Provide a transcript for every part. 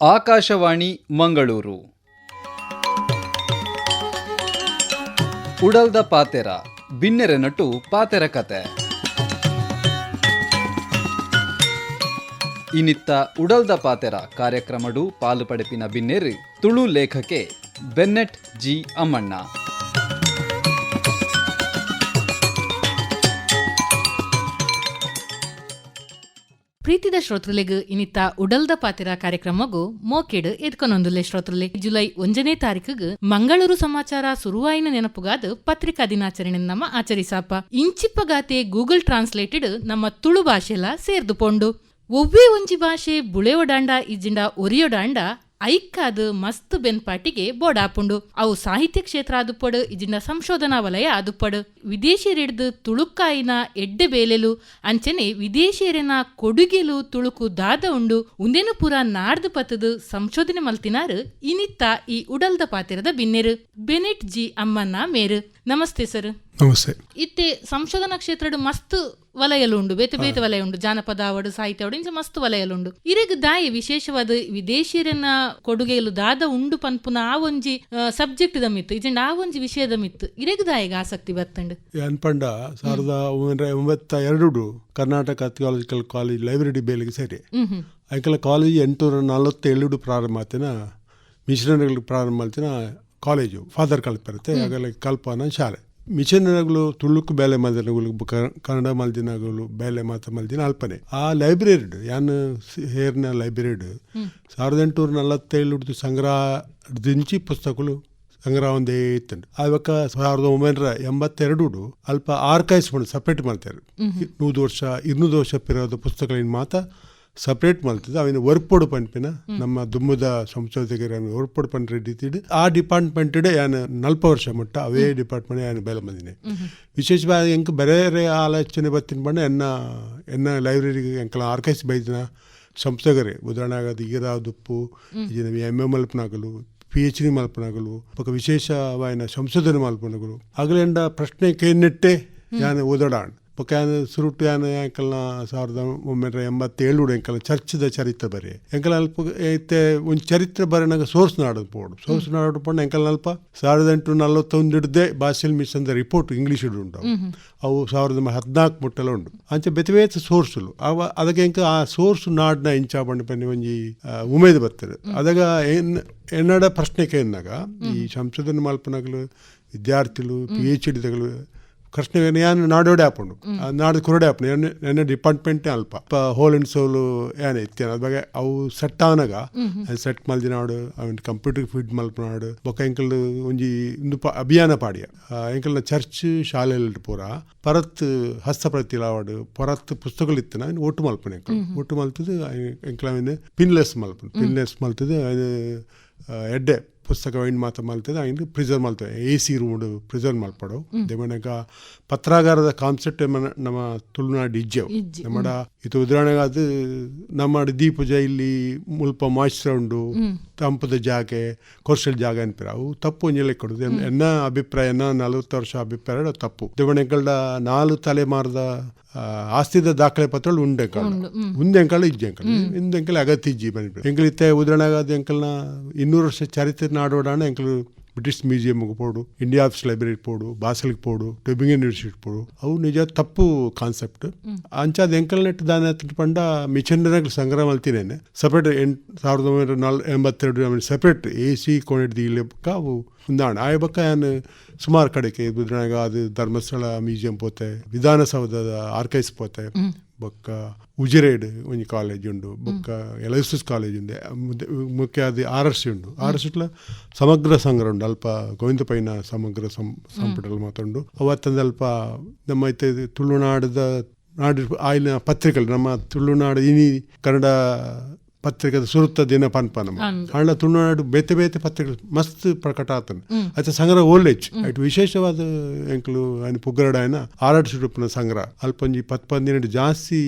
ಆಕಾಶವಾಣಿ, ಮಂಗಳೂರು. ಉಡಲ್ದ ಪಾತೆರ, ಬಿನ್ನೆರೆ ನಟು ಪಾತೆರ ಕತೆ. ಇನಿತ್ತ ಉಡಲ್ದ ಪಾತೆರ ಕಾರ್ಯಕ್ರಮಡು ಪಾಲುಪಡೆಪಿನ ಬಿನ್ನೆರೆ ತುಳು ಲೇಖಕೆ ಬೆನ್ನೆಟ್ ಜಿ ಅಮ್ಮಣ್ಣ. ಪ್ರೀತಿದ ಶ್ರೋತೃಲೆಗ್ ಇನಿತ ಉಡಲ್ದ ಪಾತಿರ ಕಾರ್ಯಕ್ರಮಗು ಮೋಕೆಡ್ ಎದ್ಕೊನೊಂದುಲೆ ಶ್ರೋತೃಲೆ. ಜುಲೈ ಒಂಜನೇ ತಾರೀಖಗ ಮಂಗಳೂರು ಸಮಾಚಾರ ಸುರುವಾಯಿನ ನೆನಪುಗಾದ ಪತ್ರಿಕಾ ದಿನಾಚರಣೆ ನಮ್ಮ ಆಚರಿಸಾಪ. ಇಂಚಿಪ್ಪಗಾತೆ ಗೂಗಲ್ ಟ್ರಾನ್ಸ್ಲೇಟೆಡ್ ನಮ್ಮ ತುಳು ಭಾಷೆಲ ಸೇರ್ದುಪೊಂಡು. ಒವ್ವೇ ಒಂಜಿ ಭಾಷೆ ಬುಳೆಯೊಡಾಂಡ ಇಜ್ಜಿಂಡ ಒರಿಯೊಡಾಂಡ ಐಕ್ಕಾದ ಮಸ್ತ್ ಬೆನ್ಪಾಟಿಗೆ ಬೋಡಾಪುಂಡು ಅವು ಸಾಹಿತ್ಯ ಕ್ಷೇತ್ರ ಆದುಪ್ಪಡು ಇದನ್ನ ಸಂಶೋಧನಾ ವಲಯ ಆದುಪ್ಪಡು ವಿದೇಶಿಯರಿಡ್ದು ತುಳುಕಾಯಿನ ಎಡ್ಡೆ ಬೇಲೆಲು, ಅಂಚನೆ ವಿದೇಶಿಯರಿನ ಕೊಡುಗೆಲು ತುಳುಕು ದಾದ ಉಂಡು. ಉಂದೇನು ಪುರ ನಾಡ್ದು ಪತ್ತದು ಸಂಶೋಧನೆ ಮಲ್ತಿನಾರು ಇನಿತ್ತ ಈ ಉಡಲ್ದ ಪಾತಿರದ ಬಿನ್ನೆರು. ಬೆನೆಟ್ ಜಿ ಅಮ್ಮನ್ನ ಮೇರು. ನಮಸ್ತೆ ಸರ್. ನಮಸ್ತೆ. ಇತ್ತೆ ಸಂಶೋಧನಾ ಕ್ಷೇತ್ರಡು ಮಸ್ತ್ ವಲಯಲುಂಡು ಬೇತೆ ಬೇತೆ ವಲಯ ಉಂಡು ಜಾನಪದ ಅವಡು ಸಾಹಿತ್ಯ ಅವಡು ಇಂಚ ಮಸ್ತ್ ವಲಯಲುಂಡು. ಇರೆಗ್ ದಾಯಿ ವಿಶೇಷವಾದ ವಿದೇಶಿಯರನ್ನ ಕೊಡುಗೆಲು ದಾದ ಉಂಡು ಪನ್ಪುನ ಆ ಒಂಜಿ ಸಬ್ಜೆಕ್ಟ್ ದ ಮಿತ್ತು ಇಜಂಡ ಆ ಒಂಜಿ ವಿಷಯದ ಮಿತ್ತು. ಇರೆಗ್ ದಾಯಿಗೆ ಆಸಕ್ತಿ ಬರ್ತಂಡು? ಅನ್ಪಂಡ ಸಾವಿರದ ಒಂಬೈನೂರ ಎಂಬತ್ತ ಎರಡು ಕರ್ನಾಟಕ ಥಿಯಾಲಜಿಕಲ್ ಕಾಲೇಜ್ ಲೈಬ್ರರಿ ಬೇಲಿಗೆ ಸೇರಿ. ಅಂಕಲ ಕಾಲೇಜ್ ಎಂಟುನೂರ ನಲವತ್ತೇಳು ಪ್ರಾರಂಭ ಆತಿನ ಮಿಷನರಿಗಳಿಗೆ ಪ್ರಾರಂಭ ಆಲ್ತಿನ ಕಾಲೇಜು ಫಾದರ್ ಆಗಲ್ಲ ಕಲ್ಪನ ಶಾಲೆ. ಮಿಷನರಿಗಳು ತುಳುಕು ಬೇಲೆ ಮಲ್ದಿನಗಳು ಕನ್ನಡ ಮಲ್ದಿನಗಳು ಬೇಲೆ ಮಾತ ಮಲ್ದಿನ ಅಲ್ಪನೆ. ಆ ಲೈಬ್ರರಿ ಯಾನ್ ಹೇರ್ನ ಲೈಬ್ರರಿ ಸಾವಿರದ ಎಂಟುನೂರ ನಲವತ್ತೇಳು ಸಂಗ್ರಹ ದಿಂಚಿ ಪುಸ್ತಕಗಳು ಸಂಗ್ರಹ ಒಂದೇ ಇತ್ತಂಡು ಆವಾಗ ಸಾವಿರದ ಒಂಬೈನೂರ ಎಂಬತ್ತೆರಡು ಅಲ್ಪ ಆರ್ಕೈವ್ಸ್ ಮಾಡಿ ಸಪ್ರೇಟ್ ಮಾಡ್ತಾರೆ. ನೂರು ವರ್ಷ ಇನ್ನೂರು ವರ್ಷ ಪಿರೋದ ಪುಸ್ತಕಗಳಿಂದ ಮಾತ ಸಪ್ರೇಟ್ ಮಾಡ್ತಿದ್ದ. ಅವಿನ ವರ್ಪೋಡು ಪಂಪಿನ ನಮ್ಮ ದುಮ್ಮದ ಸಂಶೋಧಕರ ವರ್ಪೋಡು ಪಂಪ್ ರೆಡ್ಡಿ ಆ ಡಿಪಾರ್ಟ್ಮೆಂಟ್ ಯಾನ್ ನಲ್ಪ ವರ್ಷ ಮಟ್ಟ ಅವೇ ಡಿಪಾರ್ಟ್ಮೆಂಟ್ ಯಾನ್ ಬೇಲೆ ಬಂದಿನಿ. ವಿಶೇಷವಾಗಿ ಎಂಕ್ ಬೇರೆ ಆಲೋಚನೆ ಬತ್ತಿನ ಬಣ್ಣ ಎನ್ನ ಎನ್ನ ಲೈಬ್ರರಿಗೆ ಎಂಕಲ ಆರ್ಕೈಸ್ ಬೈದಿನ ಸಂಸ್ಥೆಗರೆ. ಉದಾಹರಣೆಗೆ ಅದು ಈಗದಾದುಪ್ಪು ಎಂ ಎ ಮಲ್ಪನಾಗಲು ಪಿ ಎಚ್ ಡಿ ಮಲ್ಪನಾಗಲು ಒಬ್ಬ ವಿಶೇಷವಾಯಿನ ಸಂಶೋಧನೆ ಮಲ್ಪನಗಳು ಆಗಲೆಂಡ ಪ್ರಶ್ನೆ ಕೈನೆಟ್ಟೆ ಯಾನ್ ಓದೋಡಾಣ್. ಬೊಕ ಸುರುಟು ಎಂಕಲ್ನ ಸಾವಿರದ ಒಂಬೈನೂರ ಎಂಬತ್ತೇಳು ಎಂಕಲ್ ಚರ್ಚದ ಚರಿತ್ರೆ ಬರೆ. ಎಂಕಲ್ ಅಲ್ಪ ಐತೆ ಒಂದು ಚರಿತ್ರೆ ಬರೆನಾಗ ಸೋರ್ಸ್ ನಾಡೋದು ಪೋಡು. ಸೋರ್ಸ್ ನಾಡೋದು ಪಂಡ ಎಂಕಲ್ ಅಲ್ಪ ಸಾವಿರದ ಎಂಟು ನಲವತ್ತೊಂದು ಹಿಡ್ದೆ ಬಾಸಿಲ್ ಮಿಷನ್ ರಿಪೋರ್ಟ್ ಇಂಗ್ಲೀಷ್ ಉಂಟು ಅವು ಸಾವಿರದ ಹದಿನಾಲ್ಕು ಮುಟ್ಟಲ ಉಂಟು. ಅಂಚೆ ಬೆತೆ ಬೇತೆ ಸೋರ್ಸುಲು. ಅವ ಅದಕ್ಕೆ ಎಂಕ ಆ ಸೋರ್ಸ್ ನಾಡ್ನ ಇಂಚಾ ಬಂಡ ಪನ್ನಿ ಒಂಜಿ ಉಮೇದು ಬರ್ತದೆ. ಅದಾಗ ಏನ್ ಎನ್ನಡ ಪ್ರಶ್ನೆ ಕೇಂದಾಗ ಈ ಸಂಶೋಧನೆ ಮಲ್ಪನಗಳು ವಿದ್ಯಾರ್ಥಿಗಳು ಪಿ ಎಚ್ ಡಿಗಳು ಪ್ರಶ್ನೆ ಯಾನ್ ನಾಡೋಡೆ ಹಾಕೊಂಡು ನಾಡು ಕುರಡೆ ಎಣ್ಣೆ ಎಣ್ಣೆ ಡಿಪಾರ್ಟ್ಮೆಂಟ್ ಅಲ್ಪ. ಹೋಲ್ ಅಂಡ್ ಸೋಲು ಏನ್ ಇತ್ತೇನ ಅದ ಬಗ್ಗೆ ಅವು ಸೆಟ್ ಆನಾಗ ಸೆಟ್ ಮಲ್ದಿ ನಾಡು ಅವನ್ ಕಂಪ್ಯೂಟರ್ ಫೀಡ್ ಮಲ್ಪನಾಡು ಬೊಕ್ಕ ಎಂಕಲ್ ಒಂಜಿ ಇಂದು ಅಭಿಯಾನ ಪಾಡಿಯ. ಎಂಕಲ್ನ ಚರ್ಚ್ ಶಾಲೆಯಲ್ಲಿ ಪೂರ ಪರತ್ ಹಸ್ತಪ್ರತಿ ಲಾವಾಡು ಪರತ್ ಪುಸ್ತಕಗಳು ಇತ್ತನ ಒಟ್ಟು ಮಲ್ಪನೆ ಎಂಕಲ್ ಒಟ್ಟು ಮಲ್ತದು ಎಂಕಲ್ ಪಿನ್ಲೆಸ್ ಮಲ್ಪು ಪಿನ್ಲೆಸ್ ಮಲ್ತದು ಎಡ್ಡೆ. ಪುಸ್ತಕ ಏನು ಮಾತ ಮಲ್ತದೆ ಆಯ್ತು ಪ್ರಿಸರ್ವ್ ಮಾಡ್ತೇವೆ ಎ ಸಿ ರೂಡು ಪ್ರಿಸರ್ವ್ ಮಾಡ್ಪಾಡು ದೇವನಗ ಪತ್ರಾಗಾರದ ಕಾನ್ಸೆಪ್ಟ್ ನಮ್ಮ ತುಳುನಾಡು ಇಜ್ಜೆವು ನಮ್ಮಡ ಇದು ಉದಾಹರಣೆಗೆ ಅದು ನಮ್ಮ ದೀಪಜ ಇಲ್ಲಿ ಮುಲ್ಪ ಮಾಯ್ಚರ್ ಉಂಡು. ತಂಪದ ಜಾಗೆ ಕೊರ್ಸಲ್ ಜಾಗ ಅನ್ಪಿರ ಅವು ತಪ್ಪು ಒಂಜೆಲೆ ಕೊಡುದು. ಎನ್ನ ಅಭಿಪ್ರಾಯ ಎನ್ನ ನಲವತ್ತು ವರ್ಷ ಅಭಿಪ್ರಾಯ ತಪ್ಪು. ದೇವಣೆಗಳ ನಾಲ್ಕು ತಲೆಮಾರದ ಆಸ್ತಿದ ದಾಖಲೆ ಪತ್ರಗಳು ಇಜ್ಜೆ ಅಂಕಲ್. ಹಿಂದೆ ಇಂದೆಂಕಲ್ ಅಗತ್ಯ ಇಜ್ಜಿ ಬಂದ್ಬಿಟ್ಟು ಎಂಕಲ್ ಇತ್ತೆ ಉದಾಹರಣೆಗೆ ಎಂಕಲ್ನ ಇನ್ನೂರು ವರ್ಷ ಚರಿತ್ರೆ ನಾಡೋಡಾಣ ಎಂಕಲ್ ಬ್ರಿಟಿಷ್ ಮ್ಯೂಸಿಯಂಗೆ ಪೋಡು ಇಂಡಿಯಾ ಆಫೀಸ್ ಲೈಬ್ರರಿ ಪೋಡು ಬಾಸಲ್ಗೆ ಪೋಡು ಟೊಬಿಂಗ್ ಯೂನಿವರ್ಸಿಟಿ ಪೋಡು. ಅವು ನಿಜ ತಪ್ಪು ಕಾನ್ಸೆಪ್ಟ್. ಅಂಚಾದ ಎಂಕಲ್ ನೆಟ್ ದಾನೆ ಪಂಡ ಮಿಷನರಿಗಳು ಸಂಗ್ರಹ ಮಲ್ತಿನೇನೆ ಸಪ್ರೇಟ್ ಎಂಟು ಸಾವಿರದ ಒಂಬೈನೂರ ನಾಲ್ ಎಂಬತ್ತೆರಡು ಸಪ್ರೇಟ್ ಎ ಸಿ ಕೋಣೆ ಅವು ಉಂದಾಣ ಆ ಬಕ್ಕ ಏನು ಸುಮಾರು ಕಡೆಗೆ ಬುದ್ರಾಗ ಅದು ಧರ್ಮಸ್ಥಳ ಮ್ಯೂಸಿಯಂ ಪೋತೆ ವಿಧಾನಸೌಧದ ಆರ್ಕೈವ್ಸ್ ಪೋತೆ ಬೊಕ್ಕ ಉಜಿರೇಡ್ ಒಂಜಿ ಕಾಲೇಜ್ ಉಂಡು ಬೊಕ್ಕ ಎಲೈಸಸ್ ಕಾಲೇಜ್ ಉಂಡೆ ಮುಖ್ಯ ಅದು ಆರ್ ಎಸ್ ಉಂಡು ಆರ್ ಎಸ್ ಸಮಗ್ರ ಸಂಗ್ರಹ ಉಂಡು ಅಲ್ಪ ಗೋವಿಂದ ಪೈನ ಸಮಗ್ರ ಸಂಪುಟಲ್ ಮಾತುಂಡು ಅವತ್ತಂದ ಅಲ್ಪ ನಮ್ಮ ಐತೆ ತುಳುನಾಡದ ನಾಡು ಆಯ್ನ ಪತ್ರಿಕೆಗಳು ನಮ್ಮ ತುಳುನಾಡು ಇನಿ ಕನ್ನಡ ಪತ್ರಿಕೆದ ಸುರುತ್ತ ದಿನ ಪನ್ಪನಮ ಹಳ್ಳ ತುಳುನಾಡು ಬೇತೆ ಬೇತೆ ಪತ್ರಿಕೆ ಮಸ್ತ್ ಪ್ರಕಟ ಆತನ. ಅತ್ತ ಸಂಗ್ರಹ ಓಲ್ಡೇಜ್ ಐಟ್ ವಿಶೇಷವಾದ ಎಂಕ್ಲು ಅನಿ ಪುಗ್ಗರಡಾಯನ ಆರಾಡ್ ಸುಡುಪನ ಸಂಗ್ರಹ. ಅಲ್ಪಂಜಿ ಪತ್ ಪಂದಿನೆಡು ಜಾಸ್ತಿ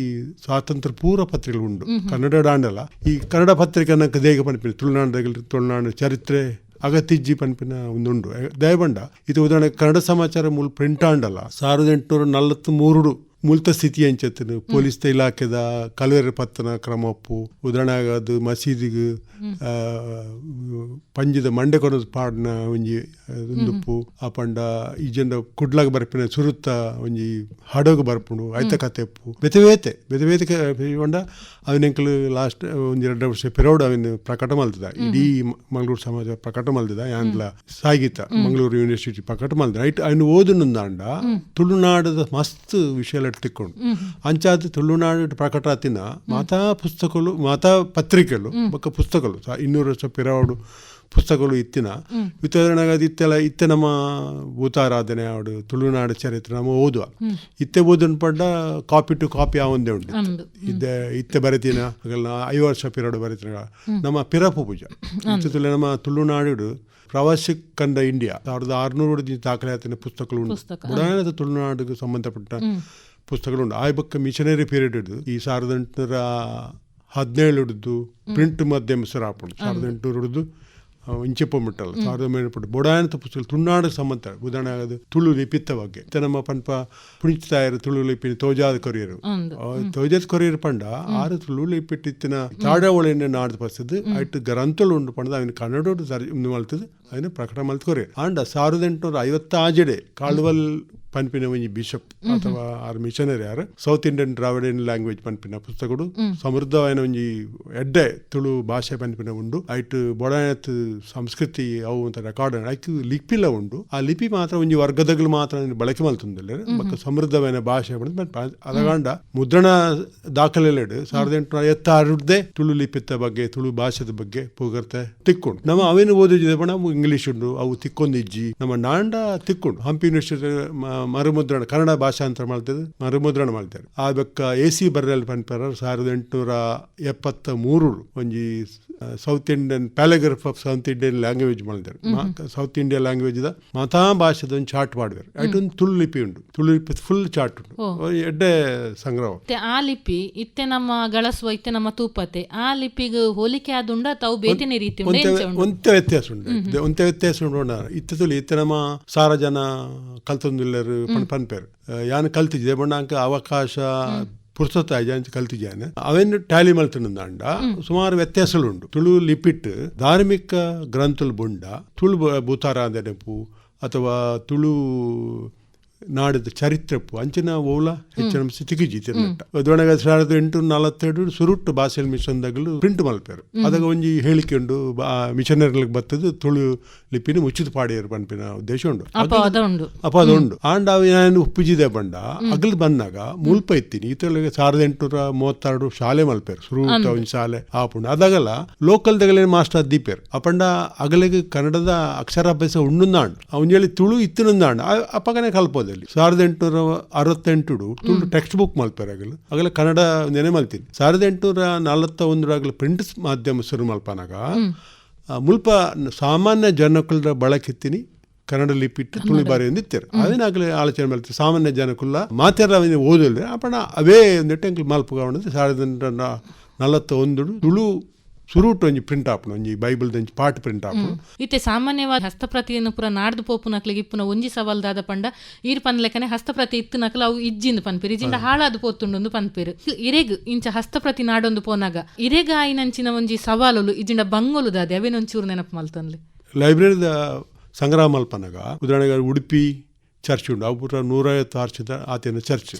ಸ್ವಾತಂತ್ರ್ಯ ಪೂರ ಪತ್ರಿಕೆಗಳು ಉಂಡು. ಕನ್ನಡ ಡಾಂಡಲ ಈ ಕನ್ನಡ ಪತ್ರಿಕೆ ನಂಗೆ ದೇಗ ಪನ್ಪಿನ ತುಳುನಾಡು ತುಳುನಾಡು ಚರಿತ್ರೆ ಅಗತಿಜ್ಜಿ ಪನ್ಪಿನ ಒಂದುಂಡು. ದಯಬಂಡ ಇದು ಉದಾಹರಣೆ ಕನ್ನಡ ಸಮಾಚಾರ ಮೂಲ ಪ್ರಿಂಟ್ ಆಂಡಲ್ಲ. ಸಾವಿರದ ಎಂಟುನೂರ ನಲವತ್ತ್ ಮೂರು ಮುಲ್ತ ಸ್ಥಿತಿ ಅಂಚತ್ತನು ಪೊಲೀಸ್ ಇಲಾಖೆದ ಕಲ್ವೆರೆ ಪತ್ತನ ಕ್ರಮಪ್ಪು ಉದಾಹರಣೆಗೆ ಅದು ಮಸೀದಿಗೆ ಪಂಜದ ಮಂಡೆ ಕೊನದ ಪಾಡ್ನ ಒಂಜಿ ಉಂದುಪ್ಪು ಆ ಪಂಡ ಈಜೆಂಡ ಕುಡ್ಲಾಗ ಬರ್ಪಿನ ಸುರುತ್ತ ಒಂಜಿ ಹಾಡೋಗ ಬರ್ಪುಂಡು ಐತ ಕತೆಪ್ಪು ಬೆತವೇತೆ ಬೆತವೇತೆ ಪಂಡ ಅವನೆಂಕಲು ಲಾಸ್ಟ್ ಒಂಜಿ ಎರಡು ವರ್ಷ ಪಿರೋಡ್ ಅವನು ಪ್ರಕಟ ಮಲ್ತದ ಇಡೀ ಮಂಗಳೂರು ಸಮಾಜ ಪ್ರಕಟ ಮಲ್ತದ ಯಾಂದ್ಲ ಸಾಗಿತ. ಮಂಗಳೂರು ಯೂನಿವರ್ಸಿಟಿ ಪ್ರಕಟ ಮಲ್ತದ ಐಟ್ ಅವನು ಓದುನುಂದಾಂಡ ತುಳುನಾಡದ ಮಸ್ತ್ ವಿಷಯ ತಿಕ್ಕೊಂಡು ಅಂಚಾದ ತುಳುನಾಡು ಪ್ರಕಟ ಆತಿನ ಮಾತಾ ಪುಸ್ತಕಗಳು ಮಾತಾ ಪತ್ರಿಕೆಗಳು ಬೊಕ್ಕ ಪುಸ್ತಕಗಳು ಇನ್ನೂರು ವರ್ಷ ಪಿರಾವಡು ಪುಸ್ತಕಗಳು ಇತ್ತಿನ. ವಿತರಣೆಗಾದ ಇತ್ತೆಲ್ಲ ಇತ್ತೆ ನಮ್ಮ ಭೂತಾರಾಧನೆ ಅವಳು ತುಳುನಾಡು ಚರಿತ್ರೆ ನಮ್ಮ ಓದುವ. ಇತ್ತೆ ಓದನ್ ಪಡ್ಡ ಕಾಪಿ ಟು ಕಾಪಿ ಆ ಒಂದೇ ಉಂಟು ಇದ್ದೆ ಇತ್ತೆ ಬರಿತೀನ ಐ ಐದು ವರ್ಷ ಪಿರಡು ಬರಿತೀನ ನಮ್ಮ ಪಿರಪು ಪೂಜೆ. ನಮ್ಮ ತುಳುನಾಡು ಪ್ರವಾಸಿ ಕಂಡ ಇಂಡಿಯಾ. ಸಾವಿರದ ಆರುನೂರು ದಾಖಲೆ ಆತಿನ ಪುಸ್ತಕಗಳು ಉಂಟು. ತುಳುನಾಡಿಗೆ ಸಂಬಂಧಪಟ್ಟ ಪುಸ್ತಕಗಳು ಉಂಟು. ಆ ಬಕ್ಕ ಮಿಷನರಿ ಪೀರಿಯಡ್ ಹಿಡಿದು ಈ ಸಾವಿರದ ಎಂಟುನೂರ ಹದಿನೇಳು ಹಿಡಿದು ಪ್ರಿಂಟ್ ಮಾಧ್ಯಮ ಸರ್ ಹಾಕೊಂಡು ಸಾವಿರದ ಎಂಟುನೂರು ಹಿಡಿದು ಇಂಚೆಪ್ಪ ಮುಟ್ಟಲ್ಲ ಸಾವಿರದ ಒಂಬೈನೂರ ಪಟ್ಟು ಬೊಡಾಯನದ ಪುಸ್ತಕ ತುಳುನಾಡು ಸಂಬಂಧ. ಉದಾಹರಣೆ ಅದು ತುಳು ಲಿಪಿತ್ತ ಬಗ್ಗೆ. ನಮ್ಮ ಪನ್ಪ ಪುಣಿತಾಯರ ತುಳು ಲಿಪಿ ತೋಜಾದ ಕೊರಿಯರು. ತೋಜಾದ ಕೊರಿಯರ್ ಪಂಡ ಆರು ತುಳು ಲಿಪಿಟ್ಟಿತ್ತಿನ ತಾಡ ಒಳೆನ ನಾಡ್ದು ಪಸ್ತದು ಐಟ್ ಗ್ರಂಥಲು ಉಂಡು ಪಂಡ ಅವನ ಕನ್ನಡ ಮಲ್ತದು ಅವನು ಪ್ರಕಟ ಮಲ್ತು ಕೊರಿಯರ್. ಆಂಡ ಸಾವಿರದ ಎಂಟುನೂರ ಐವತ್ತಾಜಡೆ ಕಾಳುವಲ್ ಪನ್ಪಿನ ಒಂಜಿ ಬಿಷಪ್ ಅಥವಾ ಆರ್ ಮಿಷನರಿ ಆರ್ ಸೌತ್ ಇಂಡಿಯನ್ ದ್ರಾವಿಡಿಯನ್ ಲ್ಯಾಂಗ್ವೇಜ್ ಪನ್ಪಿನ ಪುಸ್ತಕಗಳು. ಸಮೃದ್ಧವಾದ ಒಂಜಿ ಎಡ್ಡೆ ತುಳು ಭಾಷೆ ಪನ್ಪಿನ ಉಂಡು ಐಟ್ ಬೊಡಾಯತ್ ಸಂಸ್ಕೃತಿ ಅವು ಅಂತ ರೆಕಾರ್ಡ್ ಐಕ್ ಲಿಪಿಲ ಉಂಡು ಆ ಲಿಪಿ ಮಾತ್ರ ಒಂಜಿ ವರ್ಗದಗಳು ಮಾತ್ರ ಬಳಕೆ ಮಲ್ತುಂದಿಲ್ಲ ಮತ್ತು ಸಮೃದ್ಧವಾದ ಭಾಷೆ ಅದಗಾಂಡ ಮುದ್ರಣ ದಾಖಲೆಲೆಡು ಸಾವಿರದ ಎಂಟುನೂರ ಐವತ್ತಾರದೇ ತುಳು ಲಿಪಿತ ಬಗ್ಗೆ ತುಳು ಭಾಷೆದ ಬಗ್ಗೆ ಪೂಗರ್ತೆ ತಿಕ್ಕೊಂಡು ನಮ್ಮ ಅವೇನು ಓದಿದ ಇಂಗ್ಲಿಷ್ ಉಂಡು ಅವು ತಿಕ್ಕೊಂದಿಜ್ಜಿ. ನಮ್ಮ ನಾಂಡ ತಿಕ್ಕೊಂಡು ಹಂಪಿ ಯೂನಿವರ್ಸಿಟಿ ಮರುಮುದ್ರಣ ಕನ್ನಡ ಭಾಷಾಂತರ ಮಾಡ್ತಿದ್ದು ಮರುಮುದ್ರಣ ಮಾಡ್ತಾರೆ. ಆ ಬೆಕ್ಕ ಎ ಸಿ ಬರ್ರಲ್ಲಿ ಪನ್ಪರ ಸಾವಿರದ ಎಂಟುನೂರ ಎಪ್ಪತ್ತ ಮೂರು ಒಂಜಿ South Indian palaeography of South Indian language ಮಾಡಿದ್ದಾರೆ. ಸೌತ್ ಇಂಡಿಯಾ ಲ್ಯಾಂಗ್ವೇಜ್ ದ ಮಾತಾ ಭಾಷೆದ ಒಂದು ಚಾರ್ಟ್ ಮಾಡಿದ್ದಾರೆ. ಐಟೊಂದು ತುಳು ಲಿಪಿ ಉಂಟು. ತುಳು ಲಿಪಿ ಫುಲ್ ಚಾರ್ಟ್ ಉಂಟು. ಎಡ್ಡೆ ಸಂಗ್ರಹ. ಆ ಲಿಪಿ ಇತ್ತೆ ನಮ್ಮ ಗಳಸುವ ಇತ್ತೆ ನಮ್ಮ ತೂಪತೆ ಆ ಲಿಪಿಗೆ ಹೋಲಿಕೆ ಆದುಂಡ ತಾವು ಬೇತೆನೆ ರೀತಿ ಒಂತೆ ವ್ಯತ್ಯಾಸ ಉಂಟು. ಒಂತೆ ವ್ಯತ್ಯಾಸ ಉಂಟು. ಇತ್ತ ತುಲಿ ಇತ್ತ ನಮ್ಮ ಸಾರ ಜನ ಕಲ್ತೊಂದಿಲ್ಲರು. ಪಣ್ ಪನ್ಪೇರು ಯಾನ್ ಕಲ್ತಿದ್ದೆ ಬಣ್ಣಾಂಕ ಅವಕಾಶ ಪುರ್ಸೊತ್ತ ಆಯ್ತು ಕಲ್ತಿದ್ದಾನೆ. ಅವೇನು ಟ್ಯಾಲಿ ಮಲ್ತನಂದಾಂಡ ಸುಮಾರು ವ್ಯತ್ಯಾಸಗಳುಂಡು ತುಳು ಲಿಪಿಟ್ ಧಾರ್ಮಿಕ ಗ್ರಂಥಲು ಬುಂಡ, ತುಳು ಭೂತಾರ ನೆನಪು ಅಥವಾ ತುಳು ನಾಡದ ಚರಿತ್ರೆಪ್ಪು. ಅಂಚಿನ ಓಲ ಹೆಚ್ಚಿನ ತಿಗಿಜಿ ತಿರ್ನಟ್ಟ ಉದಾಹರಣೆಗೆ ಸಾವಿರದ ಎಂಟು ನಲವತ್ತೆರಡು ಸುರುಟ್ಟು ಬಾಸೆಲ್ ಮಿಷನ್ ದಾಗಲು ಪ್ರಿಂಟ್ ಮಲ್ಪೇರು. ಅದಾಗ ಒಂಜಿ ಹೇಳಿಕೆ ಉಂಡು ಮಿಷನರಿಗಳಿಗೆ ಬತ್ತದು ತುಳು ಲಿಪಿನ ಮುಚ್ಚಿದ ಪಾಡಿಯರು ಪನ್ಪಿನ ಉದ್ದೇಶ ಉಂಡು. ಅಪ ಅದ ಉಂಡು. ಆಂಡ ನಾನು ಉಪ್ಪಿಜಿದೆ ಬಂಡ ಅಗಲ್ ಬಂದಾಗ ಮುಲ್ಪ ಇತ್ತೀನಿ. ಈತೊಳಗೆ ಸಾವಿರದ ಎಂಟುನೂರ ಮೂವತ್ತಾರು ಶಾಲೆ ಮಲ್ಪೇರು. ಸುರುಟ ಒಂದು ಶಾಲೆ ಆಪುಂಡು ಅದಾಗಲ್ಲ ಲೋಕಲ್ ದಗಲೇ ಮಾಸ್ಟರ್ ದೀಪೇರು. ಅಪಂಡ ಅಗಲಿಗೆ ಕನ್ನಡದ ಅಕ್ಷರಾಭ್ಯಾಸ ಉಂಡು ಅವನು ಹೇಳಿ ತುಳು ಇತ್ತಿನಂದಾಂಡು. ಅಪ್ಪಗನೆ ಕಲ್ಪೋದಲ್ಲಿ ಸಾವಿರದ ಎಂಟುನೂರ ಅರವತ್ತೆಂಟು ತುಳು ಟೆಕ್ಸ್ಟ್ ಬುಕ್ ಮಾಡ್ತಾರೆ ಆಗಲು. ಆಗಲ ಕನ್ನಡ ನೆನೆ ಮಲ್ತೀನಿ. ಸಾವಿರದ ಎಂಟುನೂರ ನಲವತ್ತ ಒಂದರಾಗಲು ಪ್ರಿಂಟ್ ಮಾಧ್ಯಮ ಶುರು ಮಲ್ಪನಾಗ ಆ, ಮುಲ್ಪ ಸಾಮಾನ್ಯ ಜನಕುಲರ ಬಳಕೆತ್ತೀನಿ ಕನ್ನಡ ಲಿಪಿಟ್ಟು ತುಳು ಬಾರಿ ಒಂದಿತ್ತೇರು ಅವೇನಾಗಲೇ ಆಲೋಚನೆ ಮಾಡ್ತೀವಿ ಸಾಮಾನ್ಯ ಜನಕುಲ್ಲ ಮಾತಾಡ ಅವನಿಗೆ ಓದಿಲ್ಲ ಅಪ್ಪಣ ಅವೇ ಒಂದಿಟ್ಟು ಮಲ್ಪುಗ ಸಾವಿರದ ಎಂಟುನೂರ ನಲವತ್ತ ಒಂದು ತುಳು ಸುರುಟ್ ಒಂಜಿ ಪ್ರಿಂಟ್ ಆಪುನು ಒಂಜಿ ಬೈಬಲ್ ಒಂಜಿ ಪಾಟ್ ಪ್ರಿಂಟ್ ಆಪುನು ಇತ್ತೆ ಸಾಮಾನ್ಯವಾದ ಹಸ್ತಪ್ರತಿಯನ್ನು ಪುರ ನಾಡ್ದು ಪೋಪು ನಕ್ಲಿಗೆ ಇಪ್ಪುನ ಒಂಜಿ ಸವಾಲ್ದಾದ ಪಂಡ ಈರ್ ಪನ್ಲೆಕ್ಕನೆ ಹಸ್ತಪ್ರತಿ ಇತ್ತು ನಕಲ ಅವು ಇಜ್ಜಿಂದು ಪನ್ಪೇರು ಇಜಿಂದ ಹಾಳಾದು ಪೋತುಂಡೊಂದು ಪನ್ಪೇರು. ಇರೆಗ್ ಇಂಚ ಹಸ್ತಪ್ರತಿ ನಾಡೊಂದು ಪೋನಾಗ ಇರೆಗ ಆಯ್ನಂಚಿನ ಒಂಜಿ ಸವಾಲುಲು ಇಜಿಂಡ ಬಂಗೊಲು ದಾದೆ ಅವೇನೊಂಚೂರು ನೆನಪು ಮಲ್ತನ್ಲಿ? ಲೈಬ್ರರಿದ ಸಂಗ್ರಹ ಮಲ್ಪನಾಗ ಉದಾಹರಣೆಗೆ ಉಡುಪಿ ಚರ್ಚ್ ಉಂಡು ಅವು ಪುರ ನೂರೈವತ್ತು ವರ್ಷದ ಆತನ ಚರ್ಚ್.